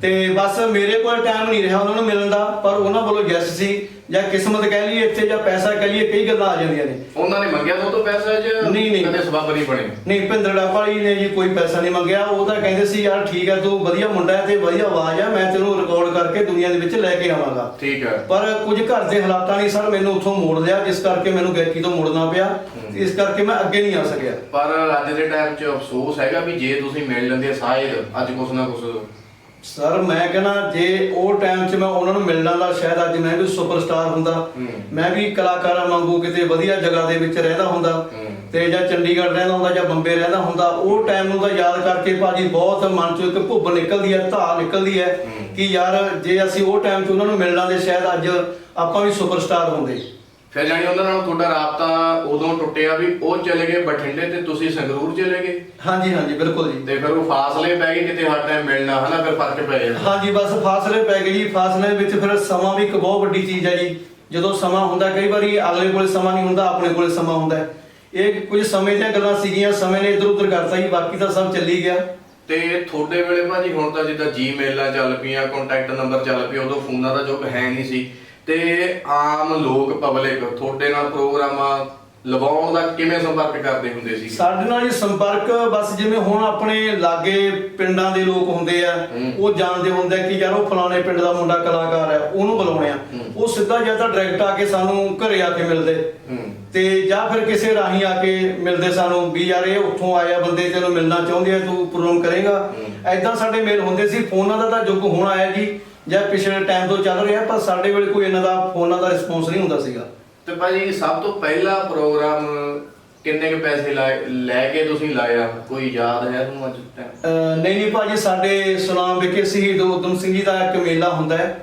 ਤੇ ਬਸ ਮੇਰੇ ਕੋਲ ਟਾਈਮ ਨਹੀਂ ਰਿਹਾ ਉਹਨਾਂ ਨੂੰ ਮਿਲਣ ਦਾ ਪਰ ਉਹਨਾਂ ਵੱਲੋਂ ਯੈਸ ਸੀ ਜਾਂ ਕਿਸਮਤ ਕਹਿ ਲਈਏ ਇੱਥੇ ਜਾਂ ਪੈਸਾ ਕਹਿ ਲਈਏ ਕਈ ਗੱਲਾਂ ਆ ਜਾਂਦੀਆਂ ਨੇ। ਉਹਨਾਂ ਨੇ ਮੰਗਿਆ ਤੋਂ ਪੈਸਾ ਜ ਨਹੀਂ, ਨਹੀਂ। ਕਦੇ ਸਬੱਬ ਨਹੀਂ ਬਣੇ? ਨਹੀਂ ਭਿੰਦਰ ਵਾਲੀ ਨੇ ਜੀ ਕੋਈ ਪੈਸਾ ਨਹੀਂ ਮੰਗਿਆ। ਉਹ ਤਾਂ ਕਹਿੰਦੇ ਸੀ ਯਾਰ ਠੀਕ ਹੈ ਤੂੰ ਵਧੀਆ ਮੁੰਡਾ ਹੈ ਤੇ ਵਧੀਆ ਆਵਾਜ਼ ਹੈ ਮੈਂ ਤੈਨੂੰ ਰਿਕਾਰਡ ਕਰਕੇ ਦੁਨੀਆ ਦੇ ਵਿੱਚ ਲੈ ਕੇ ਆਵਾਂਗਾ। ਠੀਕ ਹੈ ਪਰ ਕੁਝ ਘਰ ਦੇ ਹਾਲਾਤਾਂ ਨੇ ਸਰ ਮੈਨੂੰ ਉੱਥੋਂ ਮੋੜ ਲਿਆ ਜਿਸ ਕਰਕੇ ਮੈਨੂੰ ਗਾਇਕੀ ਤੋਂ ਮੁੜਨਾ ਪਿਆ। ਇਸ ਕਰਕੇ ਮੈਂ ਅੱਗੇ ਨਹੀਂ ਆ ਸਕਿਆ। ਪਰ ਅੱਜ ਦੇ ਟਾਈਮ 'ਚ ਅਫਸੋਸ ਹੈਗਾ ਵੀ ਜੇ ਤੁਸੀਂ ਮਿਲ ਲੈਂਦੇ ਸ਼ਾਇਦ ਅੱਜ ਕੁਛ ਨਾ ਕੁਛ ਸਰ ਮੈਂ ਕਹਿੰਦਾ ਜੇ ਉਹ ਟਾਈਮ 'ਚ ਮੈਂ ਉਹਨਾਂ ਨੂੰ ਮਿਲਣਾ ਦਾ ਸ਼ਾਇਦ ਅੱਜ ਮੈਂ ਵੀ ਸੁਪਰਸਟਾਰ ਹੁੰਦਾ। ਮੈਂ ਵੀ ਕਲਾਕਾਰਾਂ ਵਾਂਗੂ ਕਿਤੇ ਵਧੀਆ ਜਗ੍ਹਾ ਦੇ ਵਿੱਚ ਰਹਿੰਦਾ ਹੁੰਦਾ। ਤੇ ਜਾਂ ਚੰਡੀਗੜ੍ਹ ਰਹਿੰਦਾ ਹੁੰਦਾ ਜਾਂ ਬੰਬੇ ਰਹਿੰਦਾ ਹੁੰਦਾ ਉਹ ਟਾਈਮ ਨੂੰ ਤਾਂ ਯਾਦ ਕਰਕੇ ਭਾਜੀ ਬਹੁਤ ਮਨ 'ਚੋਂ ਇੱਕ ਭੁੱਬ ਨਿਕਲਦੀ ਹੈ ਧਾ ਨਿਕਲਦੀ ਹੂੰ। ਕਿ ਯਾਰ ਜੇ ਅਸੀਂ ਉਹ ਟਾਈਮ 'ਚ ਉਹਨਾਂ ਨੂੰ ਮਿਲਣਾ ਦੇ ਸ਼ਾਇਦ ਅੱਜ ਆਪਾਂ ਵੀ ਸੁਪਰਸਟਾਰ ਹੁੰਦੇ ਫਿਰ ਜਾਨੀ ਉਹਨਾਂ ਨਾਲ ਤੁਹਾਡਾ ਰਾਬਤਾ ਉਦੋਂ ਟੁੱਟਿਆ ਵੀ ਉਹ ਚਲੇ ਗਏ ਬਠਿੰਡੇ ਤੇ ਤੁਸੀਂ ਸੰਗਰੂਰ ਚਲੇ ਗਏ? ਹਾਂਜੀ ਹਾਂਜੀ ਬਿਲਕੁਲ ਜੀ। ਤੇ ਫਿਰ ਉਹ ਫਾਸਲੇ ਪੈ ਗਏ ਕਿਤੇ ਹਰ ਟਾਈਮ ਮਿਲਣਾ ਹਨਾ ਫਿਰ ਫ਼ਰਕ ਪੈ ਜਾਂਦਾ। ਹਾਂਜੀ ਬਸ ਫਾਸਲੇ ਪੈ ਗਏ ਜੀ। ਫਾਸਲੇ ਵਿੱਚ ਫਿਰ ਸਮਾਂ ਵੀ ਇੱਕ ਬਹੁਤ ਵੱਡੀ ਚੀਜ਼ ਹੈ ਜੀ। ਜਦੋਂ ਸਮਾਂ ਹੁੰਦਾ ਕਈ ਵਾਰੀ ਅਗਲੇ ਕੋਲੇ ਸਮਾਂ ਨਹੀਂ ਹੁੰਦਾ ਆਪਣੇ ਕੋਲੇ ਸਮਾਂ ਹੁੰਦਾ। ਇਹ ਕੁਝ ਸਮੇਂ ਦੀਆਂ ਗੱਲਾਂ ਸੀਗੀਆਂ ਸਮੇਂ ਨੇ ਇਧਰ ਉਧਰ ਕਰਤਾ ਜੀ ਬਾਕੀ ਤਾਂ ਸਭ ਚੱਲੀ ਗਿਆ। ਤੇ ਤੁਹਾਡੇ ਵੇਲੇ ਭਾਜੀ ਹੁਣ ਤਾਂ ਜਿੱਦਾਂ ਜੀਮੇਲਾਂ ਚੱਲ ਪਈਆਂ ਕੰਟੈਕਟ ਨੰਬਰ ਚੱਲ ਪਏ ਉਦੋਂ ਫੋਨਾਂ ਦਾ ਯੁੱਗ ਹੈ ਨਹੀਂ ਸੀ। ਤੇ ਆਮ ਲੋਕ ਪਬਲਿਕ ਤੁਹਾਡੇ ਨਾਲ ਪ੍ਰੋਗਰਾਮਾਂ ਲਵਾਉਣ ਦਾ ਕਿਵੇਂ ਸੰਪਰਕ ਕਰਦੇ ਹੁੰਦੇ ਸੀ ਸਾਡੇ ਨਾਲ ਜੀ ਸੰਪਰਕ ਬਸ ਜਿਵੇਂ ਹੁਣ ਆਪਣੇ ਲਾਗੇ ਪਿੰਡਾਂ ਦੇ ਲੋਕ ਹੁੰਦੇ ਆ। ਉਹ ਜਾਣਦੇ ਹੁੰਦੇ ਕਿ ਯਾਰ ਉਹ ਫਲਾਣੇ ਪਿੰਡ ਦਾ ਮੁੰਡਾ ਕਲਾਕਾਰ ਹੈ ਉਹਨੂੰ ਬੁਲਾਉਣੇ ਆ। ਉਹ ਸਿੱਧਾ ਜਾਂ ਤਾਂ ਡਾਇਰੈਕਟ ਆ ਕੇ ਸਾਨੂੰ ਘਰੇ ਆ ਕੇ ਮਿਲਦੇ ਤੇ ਜਾਂ ਫਿਰ ਕਿਸੇ ਰਾਹੀਂ ਆ ਕੇ ਮਿਲਦੇ ਸਾਨੂੰ ਵੀ ਯਾਰ ਇਹ ਉੱਥੋਂ ਆਇਆ ਬੰਦੇ ਤੈਨੂੰ ਮਿਲਣਾ ਚਾਹੁੰਦੇ ਆ ਤੂੰ ਪ੍ਰੋਗਰਾਮ ਕਰੇਗਾ। ਐਦਾਂ ਸਾਡੇ ਮੇਲ ਹੁੰਦੇ ਸੀ ਫੋਨਾਂ ਦਾ ਤਾਂ ਯੁੱਗ ਹੁਣ ਆਇਆ ਜੀ ਜਾਂ ਪਿਛਲੇ ਟਾਈਮ ਤੋਂ ਚੱਲ ਰਿਹਾ ਪਰ ਸਾਡੇ ਵੇਲੇ ਕੋਈ ਇਹਨਾਂ ਦਾ ਫੋਨਾਂ ਦਾ ਰਿਸਪੌਂਸ ਨਹੀਂ ਹੁੰਦਾ ਸੀਗਾ। ਤੇ ਭਾਜੀ ਸਭ ਤੋਂ ਪਹਿਲਾ ਪ੍ਰੋਗਰਾਮ ਕਿੰਨੇ ਕੁ ਪੈਸੇ ਲਾਏ ਲੈ ਕੇ ਤੁਸੀਂ ਲਾਇਆ? ਕੋਈ ਯਾਦ ਹੈ ਤੁਹਾਨੂੰ ਅੱਜ ਟਾਈਮ ਅਹ ਨਹੀਂ ਨਹੀਂ ਭਾਜੀ ਸਾਡੇ ਸੁਨਾਮ ਵਿਖੇ ਸ਼ਹੀਦ ਉਦਮ ਸਿੰਘ ਜੀ ਦਾ ਇੱਕ ਮੇਲਾ ਹੁੰਦਾ ਹੈ।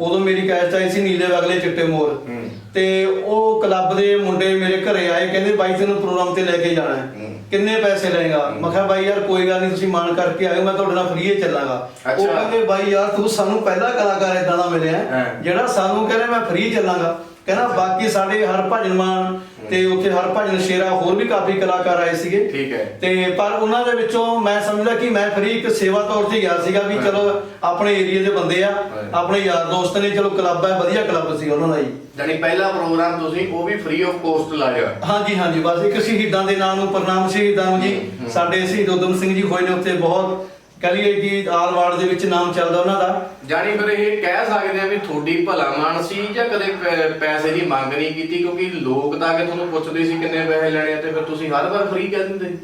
ਉਦੋਂ ਮੇਰੀ ਕੈਸਟ ਆਈ ਸੀ ਨੀਲੇ ਵਗਲੇ ਚਿੱਟੇ ਮੋਰ। ਹੂੰ। ਤੇ ਉਹ ਕਲੱਬ ਦੇ ਮੁੰਡੇ ਮੇਰੇ ਘਰੇ ਆਏ ਕਹਿੰਦੇ ਬਾਈ ਤੈਨੂੰ ਪ੍ਰੋਗਰਾਮ ਤੇ ਲੈ ਕੇ ਜਾਣਾ ਹੈ। ਹੂੰ। ਕਿੰਨੇ ਪੈਸੇ ਲਏਗਾ ਮੈਂ ਕਿਹਾ ਬਾਈ ਯਾਰ ਕੋਈ ਗੱਲ ਨਹੀਂ ਤੁਸੀਂ ਮਾਨ ਕਰਕੇ ਆਇਓ ਮੈਂ ਤੁਹਾਡੇ ਨਾਲ ਫ੍ਰੀ ਚੱਲਾਂਗਾ ਉਹ। ਕਹਿੰਦੇ ਬਾਈ ਯਾਰ ਤੂੰ ਸਾਨੂੰ ਪਹਿਲਾ ਕਲਾਕਾਰ ਇਦਾਂ ਦਾ ਮਿਲਿਆ। ਜਿਹੜਾ ਸਾਨੂੰ ਕਹਿੰਦੇ ਮੈਂ ਫ੍ਰੀ ਚੱਲਾਂਗਾ ਕਹਿੰਦਾ ਬਾਕੀ ਸਾਡੇ ਹਰਭਜਨ ਮਾਨ ਤੇ ਉੱਥੇ ਹਰਭਜਨ ਸ਼ੇਰਾ ਹੋਰ ਵੀ ਕਾਫੀ ਕਲਾਕਾਰ ਆਏ ਸੀਗੇ ਠੀਕ ਹੈ ਤੇ ਪਰ ਉਹਨਾਂ ਦੇ ਵਿੱਚੋਂ ਮੈਂ ਸਮਝਦਾ ਕਿ ਮੈਂ ਫਰੀ ਇੱਕ ਸੇਵਾ ਤੌਰ ਤੇ ਗਿਆ ਸੀਗਾ ਵੀ। ਚਲੋ ਆਪਣੇ ਏਰੀਆ ਦੇ ਬੰਦੇ ਆ। ਆਪਣੇ ਯਾਰ ਦੋਸਤ ਨੇ ਚਲੋ ਕਲੱਬ ਹੈ ਵਧੀਆ ਕਲੱਬ ਸੀ ਉਹਨਾਂ ਦਾ ਜੀ ਜਾਨੀ ਪਹਿਲਾ ਪ੍ਰੋਗਰਾਮ ਤੁਸੀਂ ਉਹ ਵੀ ਫ੍ਰੀ ਆਫ ਕੋਸਟ ਲਾਇਆ ਹਾਂਜੀ ਹਾਂਜੀ ਬਸ ਇੱਕ ਸ਼ਹੀਦਾਂ ਦੇ ਨਾਮ ਨੂੰ ਪ੍ਰਣਾਮ ਸ਼ਹੀਦਾਂ ਨੂੰ ਜੀ। ਸਾਡੇ ਸ਼ਹੀਦ ਉਦਮ ਸਿੰਘ ਜੀ ਹੋਏ ਨੇ ਉੱਥੇ ਬਹੁਤ ਕਹ ਲਈਏ ਕਿ ਆਲ ਵਾਰਡ ਦੇ ਵਿੱਚ ਨਾਮ ਚੱਲਦਾ ਉਹਨਾਂ ਦਾ। ਜਾਨੀ ਫਿਰ ਇਹ ਕਹਿ ਸਕਦੇ ਆ ਵੀ ਤੁਹਾਡੀ ਭਲਾ ਮਾਨ ਸੀ ਜਾਂ ਕਦੇ ਪੈ- ਪੈਸੇ ਦੀ ਮੰਗ ਨਹੀਂ ਕੀਤੀ ਕਿਉਂਕਿ ਲੋਕ ਤਾਂ ਕਿ ਤੁਹਾਨੂੰ ਪੁੱਛਦੇ ਸੀ ਕਿੰਨੇ ਪੈਸੇ ਲੈਣੇ ਆ ਤੇ ਫਿਰ ਤੁਸੀਂ ਹਰ ਵਾਰ ਫ੍ਰੀ ਕਹਿ ਦਿੰਦੇ।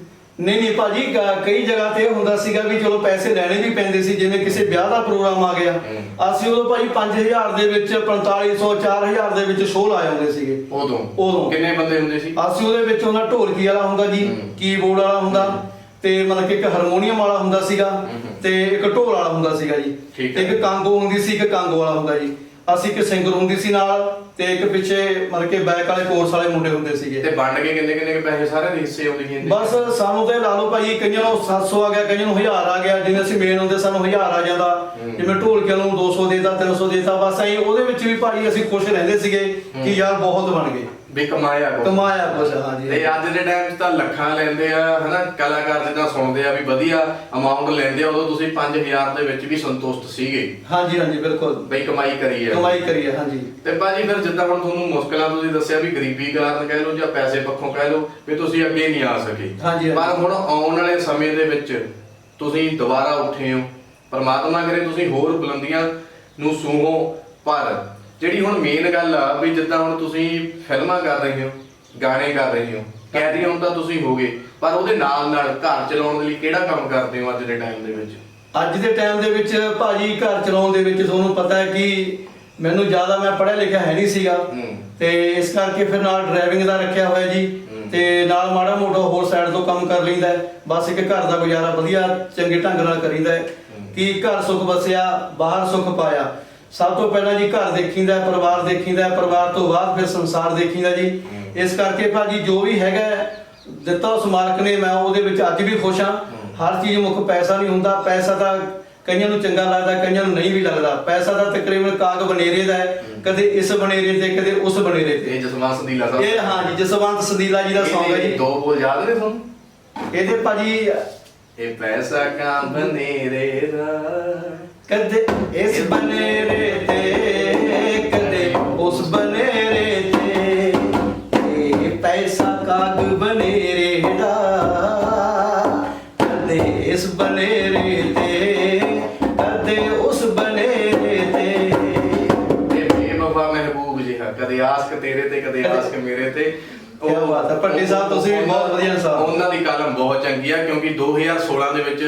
ਨਹੀਂ ਨਹੀਂ ਭਾਜੀ ਕ- ਕਈ ਜਗ੍ਹਾ ਤੇ ਇਹ ਹੁੰਦਾ ਸੀਗਾ ਵੀ ਚਲੋ ਪੈਸੇ ਲੈਣੇ ਵੀ ਪੈਂਦੇ ਸੀ ਜਿਵੇਂ ਕਿਸੇ ਵਿਆਹ ਦਾ ਪ੍ਰੋਗਰਾਮ ਆ ਗਿਆ। ਹੂੰ। ਅਸੀਂ ਉਦੋਂ ਭਾਜੀ 5000 ਦੇ ਵਿੱਚ 4500 4000 ਦੇ ਵਿੱਚ ਸ਼ੋਅ ਲਾਏ ਹੁੰਦੇ ਸੀਗੇ। ਉਦੋਂ? ਉਦੋਂ। ਕਿੰਨੇ ਬੰਦੇ ਹੁੰਦੇ ਸੀ? ਅਸੀਂ ਉਹਦੇ ਵਿੱਚ ਉਹਨਾਂ ਢੋਲਕੀ ਵਾਲਾ ਹੁੰਦਾ ਜੀ ਹੂੰ। ਕੀਬੋਰਡ ਵਾਲਾ ਹੁੰਦਾ। ਤੇ ਮਤਲਬ ਕਿ ਇੱਕ ਹਾਰਮੋਨੀਅਮ ਵਾਲਾ ਹੁੰਦਾ ਸੀਗਾ। ਤੇ ਇੱਕ ਢੋਲ ਵਾਲਾ ਹੁੰਦਾ ਸੀਗਾ ਜੀ। ਤੇ। ਇੱਕ ਕਾਂਗੋ ਹੁੰਦੀ ਸੀ ਇੱਕ ਕਾਂਗੋ ਵਾਲਾ ਹੁੰਦਾ ਜੀ। ਅਸੀਂ ਇੱਕ ਸਿੰਗਰ ਹੁੰਦੀ ਸੀ ਨਾਲ ਤੇ ਇੱਕ ਪਿੱਛੇ ਮਤਲਬ ਕਿ ਬੈਕ ਵਾਲੇ ਕੋਰਸ ਵਾਲੇ ਮੁੰਡੇ ਹੁੰਦੇ ਸੀਗੇ। ਤੇ ਵੰਡ ਕੇ ਕਿੰਨੇ ਕਿੰਨੇ ਪੈਸੇ ਸਾਰਿਆਂ ਦੇ ਹਿੱਸੇ ਆਉਂਦੇ ਸੀ ਬਸ ਸਾਨੂੰ ਤੇ ਲਾ ਲਓ ਭਾਈ ਕਈਆਂ ਨੂੰ 700 ਆ ਗਿਆ ਕਈਆਂ ਨੂੰ 1000 ਆ ਗਿਆ। ਜਿਵੇਂ ਅਸੀਂ ਮੇਨ ਹੁੰਦੇ ਸਾਨੂੰ 1000 ਆ ਜਾਂਦਾ। ਜਿਵੇਂ ਢੋਲਕਿਆਂ ਨੂੰ 200 ਦੇਤਾ 300 ਦੇਤਾ ਬਸ ਐਂ ਉਹਦੇ ਵਿੱਚ ਵੀ ਭਾਈ ਅਸੀਂ ਖੁਸ਼ ਰਹਿੰਦੇ ਸੀਗੇ ਕਿ ਯਾਰ ਬਹੁਤ ਬਣ ਗਏ। ਵੀ ਕਮਾਇਆ ਕੁਛ। ਕਮਾਇਆ ਕੁਛ ਹਾਂਜੀ। ਤੇ ਅੱਜ ਦੇ ਟਾਈਮ 'ਚ ਤਾਂ ਲੱਖਾਂ ਲੈਂਦੇ ਆ ਹਨਾ? ਕਲਾਕਾਰ ਜਿੱਦਾਂ ਸੁਣਦੇ ਆ ਵੀ ਵਧੀਆ ਅਮਾਉਂਟ ਲੈਂਦੇ ਆ ਉਦੋਂ ਤੁਸੀਂ 5000 ਦੇ ਵਿੱਚ ਵੀ ਸੰਤੁਸ਼ਟ ਸੀਗੇ। ਹਾਂਜੀ ਹਾਂਜੀ ਬਿਲਕੁਲ। ਬਈ ਕਮਾਈ ਕਰੀ ਹੈ ਕਮਾਈ ਕਰੀਏ ਹਾਂਜੀ। ਤੇ ਭਾਜੀ ਫਿਰ ਜਿੱਦਾਂ ਹੁਣ ਤੁਹਾਨੂੰ ਮੁਸ਼ਕਲਾਂ ਤੁਸੀਂ ਦੱਸਿਆ ਵੀ ਗਰੀਬੀ ਕਾਰਨ ਕਹਿ ਲਓ ਜਾਂ ਪੈਸੇ ਪੱਖੋਂ ਕਹਿ ਲਓ ਵੀ ਤੁਸੀਂ ਅੱਗੇ ਨਹੀਂ ਆ ਸਕੇ। ਹਾਂਜੀ, ਹਾਂਜੀ। ਪਰ ਹੁਣ ਆਉਣ ਵਾਲੇ ਸਮੇਂ ਦੇ ਵਿੱਚ ਤੁਸੀਂ ਦੁਬਾਰਾ ਉੱਠੇ ਹੋ। ਪਰਮਾਤਮਾ ਕਰੇ ਤੁਸੀਂ ਹੋਰ ਬੁਲੰਦੀਆਂ ਨੂੰ ਸੂਹੋ ਪਰ ਜਿਹੜੀ ਹੁਣ ਮੇਨ ਗੱਲ ਆ ਵੀ ਜਿੱਦਾਂ ਹੁਣ ਤੁਸੀਂ ਫਿਲਮਾਂ ਕਰ ਰਹੇ ਹੋ ਗਾਣੇ ਕਰ ਰਹੇ ਹੋ ਕੈਦੀ ਹੁਣ ਤਾਂ ਤੁਸੀਂ ਹੋਗੇ ਪਰ ਉਹਦੇ ਨਾਲ ਨਾਲ ਘਰ ਚਲਾਉਣ ਦੇ ਲਈ ਕਿਹੜਾ ਕੰਮ ਕਰਦੇ ਹੋ ਅੱਜ ਦੇ ਟਾਈਮ ਦੇ ਵਿੱਚ? ਅੱਜ ਦੇ ਟਾਈਮ ਦੇ ਵਿੱਚ ਭਾਜੀ ਘਰ ਚਲਾਉਣ ਦੇ ਵਿੱਚ ਤੁਹਾਨੂੰ ਪਤਾ ਹੈ ਕਿ ਮੈਨੂੰ ਜ਼ਿਆਦਾ ਮੈਂ ਪੜ੍ਹਿਆ ਲਿਖਿਆ ਹੈ ਨਹੀਂ ਸੀਗਾ। ਤੇ ਇਸ ਕਰਕੇ ਫਿਰ ਨਾਲ ਡਰਾਈਵਿੰਗ ਦਾ ਰੱਖਿਆ ਹੋਇਆ ਜੀ। ਤੇ ਨਾਲ ਮਾੜਾ ਮੋਟਾ ਹੋਰ ਸਾਈਡ ਤੋਂ ਕੰਮ ਕਰ ਲਈਦਾ ਹੈ। ਬਸ ਇੱਕ ਘਰ ਦਾ ਗੁਜ਼ਾਰਾ ਵਧੀਆ ਚੰਗੇ ਢੰਗ ਨਾਲ ਕਰੀਦਾ ਕਿ ਘਰ ਸੁੱਖ ਵਸਿਆ ਬਾਹਰ ਸੁੱਖ ਪਾਇਆ। ਸਭ ਤੋਂ ਪਹਿਲਾਂ ਜੀ ਘਰ ਦੇਖੀਦਾ ਹੈ, ਪਰਿਵਾਰ ਦੇਖੀਦਾ ਹੈ, ਪਰਿਵਾਰ ਤੋਂ ਬਾਅਦ ਫਿਰ ਸੰਸਾਰ ਦੇਖੀਦਾ ਜੀ। ਇਸ ਕਰਕੇ ਭਾਜੀ ਜੋ ਵੀ ਹੈਗਾ ਦਿੱਤਾ ਉਸ ਮਾਲਕ ਨੇ ਮੈਂ ਉਹਦੇ ਵਿੱਚ ਅੱਜ ਵੀ ਖੁਸ਼ ਹਾਂ। ਹਰ ਚੀਜ਼ ਮੁੱਖ ਪੈਸਾ ਨਹੀਂ ਹੁੰਦਾ ਪੈਸਾ ਤਾਂ ਕਈਆਂ ਨੂੰ ਚੰਗਾ ਲੱਗਦਾ ਕਈਆਂ ਨੂੰ ਨਹੀਂ ਵੀ ਲੱਗਦਾ। ਪੈਸਾ ਤਾਂ ਤਕਰੀਬਨ ਕਾਗ ਬਨੇਰੇ ਦਾ ਹੈ ਕਦੇ ਇਸ ਬਨੇਰੇ ਤੇ ਕਦੇ ਉਸ ਬਨੇਰੇ ਤੇ। ਇਹ ਜਸਵੰਤ ਸੰਦੀਲਾ ਸਾਹਿਬ। ਇਹ ਹਾਂ ਜੀ ਜਸਵੰਤ ਸਦੀਲਾ ਜੀ ਦਾ Song ਹੈ ਜੀ। ਦੋ ਬੋਲ ਯਾਦ ਨੇ ਤੁਹਾਨੂੰ? ਇਹਦੇ ਭਾਜੀ ਇਹ ਪੈਸਾ ਕਾਂ ਬਨੇਰੇ ਦਾ। ਕਦੇ ਇਸ ਬਨੇਰੇ ਤੇ ਕਦੇ ਉਸ ਬਨੇਰੇ ਤੇ। ਇਹ ਪੈਸਾ ਕਾਗ ਬਨੇਰੇ ਦਾ ਕਦੇ ਇਸ ਬਨੇਰੇ ਤੇ ਕਦੇ ਉਸ ਬਨੇਰੇ ਤੇ। ਇਹ ਬੇਵਫਾ ਮਹਿਬੂਬ ਜਿਹਾ ਕਦੇ ਆਸਕ ਤੇਰੇ ਤੇ ਕਦੇ ਆਸਕ ਮੇਰੇ ਤੇ। ਕਿਆ ਬਾਤ ਹੈ, ਭੱਟੀ ਸਾਹਿਬ ਤੁਸੀਂ ਵੀ ਬਹੁਤ ਵਧੀਆ ਇਨਸਾਨ। ਉਹਨਾਂ ਦੀ ਕਲਮ ਬਹੁਤ ਚੰਗੀ ਆ ਕਿਉਂਕਿ 2016 ਦੇ ਵਿੱਚ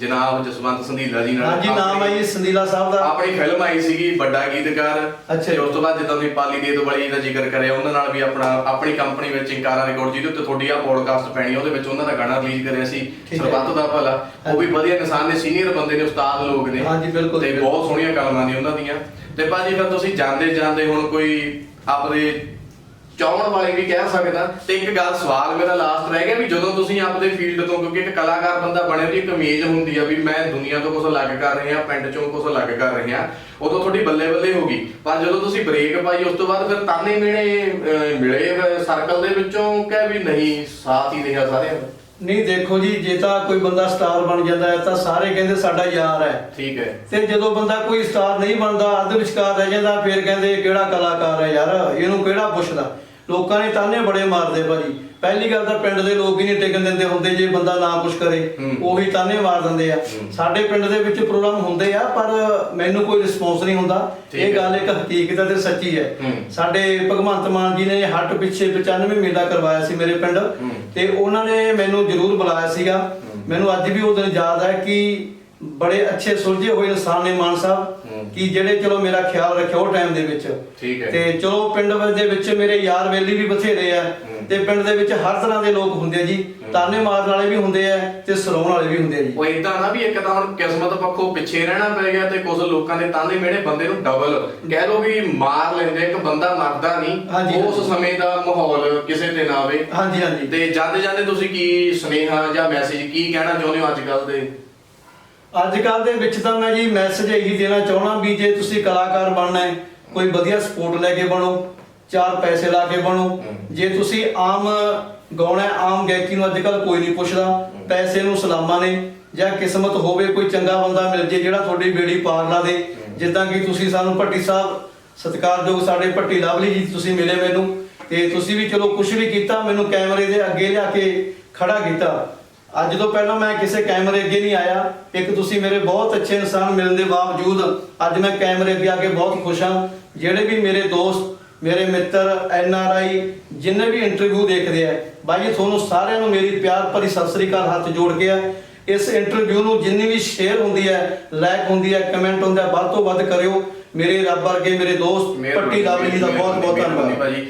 ਜਨਾਬ ਜਸਵੰਤ ਸੰਧੀਲਾ ਜੀ ਨਾਲ ਹਾਂਜੀ ਨਾਮ ਹੈ ਜੀ ਸੰਦੀਲਾ ਸਾਹਿਬ ਦਾ। ਆਪਣੀ ਫਿਲਮ ਆਈ ਸੀਗੀ ਵੱਡਾ ਗੀਤਕਾਰ। ਅੱਛਾ ਤੇ ਉਸ ਤੋਂ ਬਾਅਦ ਜਿੱਦਾਂ ਤੁਸੀਂ ਪਾਲੀ ਦੇਦ ਵਾਲੀ ਦਾ ਜ਼ਿਕਰ ਕਰਿਆ ਉਹਨਾਂ ਨਾਲ ਵੀ ਆਪਣਾ ਆਪਣੀ ਕੰਪਨੀ ਵਿੱਚ ਇੰਕਾਰਾ ਰਿਕਾਰਡ ਜਿਹਦੇ ਉੱਤੇ ਤੁਹਾਡੀ ਆ ਪੋਡਕਾਸਟ ਪੈਣੀ ਆ, ਉਹਦੇ ਵਿੱਚ ਉਹਨਾਂ ਦਾ ਗਾਣਾ ਰਿਲੀਜ਼ ਕਰਿਆ ਸੀ ਠੀਕ ਹੈ। ਸਰਬੱਤ ਦਾ ਭਲਾ। ਉਹ ਵੀ ਵਧੀਆ ਇਨਸਾਨ ਨੇ ਸੀਨੀਅਰ ਬੰਦੇ ਨੇ ਉਸਤਾਦ ਲੋਕ ਨੇ। ਹਾਂਜੀ, ਬਿਲਕੁਲ, ਤੇ ਬਿਲਕੁਲ। ਬਹੁਤ ਸੋਹਣੀਆਂ ਕਲਮਾਂ ਨੇ ਉਹਨਾਂ ਦੀਆਂ। ਤੇ ਭਾਜੀ ਫਿਰ ਤੁਸੀਂ ਜਾਂਦੇ ਜਾਂਦੇ ਹੁਣ ਕੋਈ ਆਪਦੇ ਚਾਹਣ ਵਾਲੇ ਵੀ ਕਹਿ ਸਕਦਾ ਤੇ ਇੱਕ ਗੱਲ ਸਵਾਲ ਮੇਰਾ ਲਾਸਟ ਰਹਿ ਗਿਆ ਵੀ ਜਦੋਂ ਤੁਸੀਂ ਆਪਦੇ ਫੀਲਡ ਤੋਂ ਕਿਉਂਕਿ ਇੱਕ ਕਲਾਕਾਰ ਬੰਦਾ ਬਣੇ ਉਹਦੀ ਇੱਕ ਇਮੇਜ ਹੁੰਦੀ ਆ ਵੀ ਮੈਂ ਦੁਨੀਆ ਤੋਂ ਕੁਝ ਅਲੱਗ ਕਰ ਰਿਹਾ ਪਿੰਡ ਚੋਂ ਕੁਝ ਅਲੱਗ ਕਰ ਰਿਹਾ ਉਦੋਂ ਤੁਹਾਡੀ ਬੱਲੇ ਬੱਲੇ ਹੋ ਗਈ। ਪਰ ਜਦੋਂ ਤੁਸੀਂ ਬ੍ਰੇਕ ਪਾਈ ਉਸ ਤੋਂ ਬਾਅਦ ਫਿਰ ਤਾਨੇ ਅਹ, ਮਿਲੇ ਸਰਕਲ ਦੇ ਵਿੱਚੋਂ ਕਿ ਵੀ ਨਹੀਂ ਸਾਥ ਹੀ ਰਿਹਾ ਸਾਰਿਆਂ ਦਾ? ਨਹੀਂ ਦੇਖੋ ਜੀ ਜੇ ਤਾਂ ਕੋਈ ਬੰਦਾ ਸਟਾਰ ਬਣ ਜਾਂਦਾ ਹੈ ਤਾਂ ਸਾਰੇ ਕਹਿੰਦੇ ਸਾਡਾ ਯਾਰ ਹੈ। ਠੀਕ ਹੈ। ਤੇ ਜਦੋਂ ਬੰਦਾ ਕੋਈ ਸਟਾਰ ਨਹੀਂ ਬਣਦਾ ਅੱਧ ਵਿਚਕਾਰ ਰਹਿ ਜਾਂਦਾ ਫਿਰ ਕਹਿੰਦੇ ਕਿਹੜਾ ਕਲਾਕਾਰ ਹੈ ਯਾਰ ਇਹਨੂੰ ਕਿਹੜਾ ਪੁੱਛਦਾ? ਲੋਕਾਂ ਨੇ ਤਾਨੇ ਬੜੇ ਮਾਰਦੇ ਭਾਜੀ ਪਹਿਲੀ ਗੱਲ ਤਾਂ ਪਿੰਡ ਦੇ ਲੋਕ ਹੀ ਨਹੀਂ ਟਿਕਣ ਦਿੰਦੇ ਹੁੰਦੇ ਜੇ ਬੰਦਾ ਨਾ ਕੁਝ ਕਰੇ। ਉਹੀ ਤਾਨੇ ਮਾਰ ਦਿੰਦੇ ਆ। ਸਾਡੇ ਪਿੰਡ ਦੇ ਵਿੱਚ ਪ੍ਰੋਗਰਾਮ ਹੁੰਦੇ ਆ ਪਰ ਮੈਨੂੰ ਕੋਈ ਰਿਸਪੌਂਸ ਨਹੀਂ ਹੁੰਦਾ ਇਹ। ਗੱਲ ਇੱਕ ਹਕੀਕਤ ਹੈ ਤੇ ਸੱਚੀ ਹੈ। ਸਾਡੇ ਭਗਵੰਤ ਮਾਨ ਜੀ ਨੇ ਹੱਟ ਪਿੱਛੇ 95 ਮੇਲਾ ਕਰਵਾਇਆ ਸੀ ਮੇਰੇ ਪਿੰਡ। ਤੇ ਉਹਨਾਂ ਨੇ ਮੈਨੂੰ ਜ਼ਰੂਰ ਬੁਲਾਇਆ ਸੀਗਾ ਮੈਨੂੰ ਅੱਜ ਵੀ ਉਹ ਦਿਨ ਯਾਦ ਹੈ ਕਿ ਬੜੇ ਅੱਛੇ ਸੁਲਝੇ ਹੋਏ ਇਨਸਾਨ ਨੇ ਮਾਨ। ਸਾਹਿਬ ਕਿ ਜਿਹੜੇ ਚਲੋ ਮੇਰਾ ਖਿਆਲ ਉਹ ਟਾਈਮ ਦੇ ਵਿੱਚ। ਠੀਕ ਹੈ। ਤੇ ਚਲੋ ਪਿੰਡ ਦੇ ਵਿੱਚ ਮੇਰੇ ਯਾਰ ਵੇਲੀ ਵੀ ਬਥੇਰੇ ਆ। ਤੇ ਪਿੰਡ ਦੇ ਵਿੱਚ ਹਰ ਤਰ੍ਹਾਂ ਦੇ ਲੋਕ ਹੁੰਦੇ ਆ ਜੀ। ਤਾਨੇ ਮਾਰਨ ਵਾਲੇ ਵੀ ਹੁੰਦੇ ਆ ਤੇ ਸਰਾਉਣ ਵਾਲੇ ਵੀ ਹੁੰਦੇ ਆ ਜੀ। ਉਹ ਇਦਾਂ ਨਾ ਵੀ ਇੱਕ ਤਾਂ ਹੁਣ ਕਿਸਮਤ ਪੱਖੋਂ ਪਿੱਛੇ ਰਹਿਣਾ ਪੈ ਗਿਆ ਤੇ ਕੁਝ ਲੋਕਾਂ ਨੇ ਤਾਂਦੇ ਮਿਹਣੇ ਬੰਦੇ ਨੂੰ ਡਬਲ ਕਹਿ ਲੋ ਵੀ ਮਾਰ ਲੈਂਦੇ ਇੱਕ ਬੰਦਾ ਮਰਦਾ ਨਹੀਂ। ਉਸ। ਸਮੇਂ ਦਾ ਮਾਹੌਲ ਕਿਸੇ ਤੇ ਨਾ ਆਵੇ। ਹਾਂਜੀ ਹਾਂਜੀ। ਤੇ ਜਾਂਦੇ ਜਾਂਦੇ ਤੁਸੀਂ ਕੀ ਸੁਨੇਹਾ ਜਾਂ ਮੈਸੇਜ ਕੀ ਕਹਿਣਾ ਚਾਹੁੰਦੇ ਹੋ ਅੱਜ ਕੱਲ ਦੇ? ਅੱਜ ਕੱਲ ਦੇ ਵਿੱਚ ਤਾਂ ਮੈਂ ਜੀ ਮੈਸੇਜ ਇਹੀ ਦੇਣਾ ਚਾਹਣਾ ਵੀ ਜੇ ਤੁਸੀਂ ਕਲਾਕਾਰ ਬਣਨਾ ਹੈ ਕੋਈ ਵਧੀਆ ਸਪੋਰਟ ਲੈ ਕੇ ਬਣੋ ਚਾਰ ਪੈਸੇ ਲਾ ਕੇ ਬਣੋ। ਜੇ ਤੁਸੀਂ ਆਮ ਗਾਉਣਾ ਆਮ ਗਾਇਕੀ ਨੂੰ ਅੱਜ ਕੱਲ ਕੋਈ ਨਹੀਂ ਪੁੱਛਦਾ ਪੈਸੇ ਨੂੰ ਸਲਾਮਾਂ ਨੇ ਜਾਂ ਕਿਸਮਤ ਹੋਵੇ ਕੋਈ ਚੰਗਾ ਬੰਦਾ ਮਿਲ ਜੇ ਜਿਹੜਾ ਤੁਹਾਡੀ ਬੇੜੀ ਪਾਰ ਲਾ ਦੇ। ਜਿੱਦਾਂ ਕਿ ਤੁਸੀਂ ਸਾਨੂੰ ਭੱਟੀ ਸਾਹਿਬ ਸਤਿਕਾਰਯੋਗ ਸਾਡੇ ਭੱਟੀ ਲਵਲੀ ਜੀ ਤੁਸੀਂ ਮਿਲੇ ਮੈਨੂੰ ਤੇ ਤੁਸੀਂ ਵੀ ਚਲੋ ਕੁਝ ਵੀ ਕੀਤਾ ਮੈਨੂੰ ਕੈਮਰੇ ਦੇ ਅੱਗੇ ਲਿਆ ਕੇ ਖੜਾ ਕੀਤਾ। ਅੱਜ ਤੋਂ ਪਹਿਲਾਂ ਮੈਂ ਕਿਸੇ ਕੈਮਰੇ ਅੱਗੇ ਨਹੀਂ ਆਇਆ। ਇੱਕ ਤੁਸੀਂ ਮੇਰੇ ਬਹੁਤ ਅੱਛੇ ਇਨਸਾਨ ਮਿਲਣ ਦੇ ਬਾਵਜੂਦ ਅੱਜ ਮੈਂ ਕੈਮਰੇ ਅੱਗੇ ਆ ਕੇ ਬਹੁਤ ਖੁਸ਼ ਹਾਂ। ਜਿਹੜੇ ਵੀ ਮੇਰੇ ਦੋਸਤ ਮੇਰੇ ਮਿੱਤਰ ਐਨ ਆਰ ਆਈ ਜਿੰਨੇ ਵੀ ਇੰਟਰਵਿਊ ਦੇਖਦੇ ਆ ਬਾਈ ਤੁਹਾਨੂੰ ਸਾਰਿਆਂ ਨੂੰ ਮੇਰੀ ਪਿਆਰ ਭਰੀ ਸਤਿ ਸ੍ਰੀ ਅਕਾਲ ਹੱਥ ਜੋੜ ਕੇ ਆ। ਇਸ ਇੰਟਰਵਿਊ ਨੂੰ ਜਿੰਨੀ ਵੀ ਸ਼ੇਅਰ ਹੁੰਦੀ ਹੈ ਲਾਈਕ ਹੁੰਦੀ ਹੈ ਕਮੈਂਟ ਹੁੰਦਾ ਵੱਧ ਤੋਂ ਵੱਧ ਕਰਿਓ। ਮੇਰੇ ਰੱਬ ਵਰਗੇ ਮੇਰੇ ਦੋਸਤ ਪੱਟੀ ਦਾ ਬਹੁਤ ਬਹੁਤ ਧੰਨਵਾਦ। ਭਾਜੀ।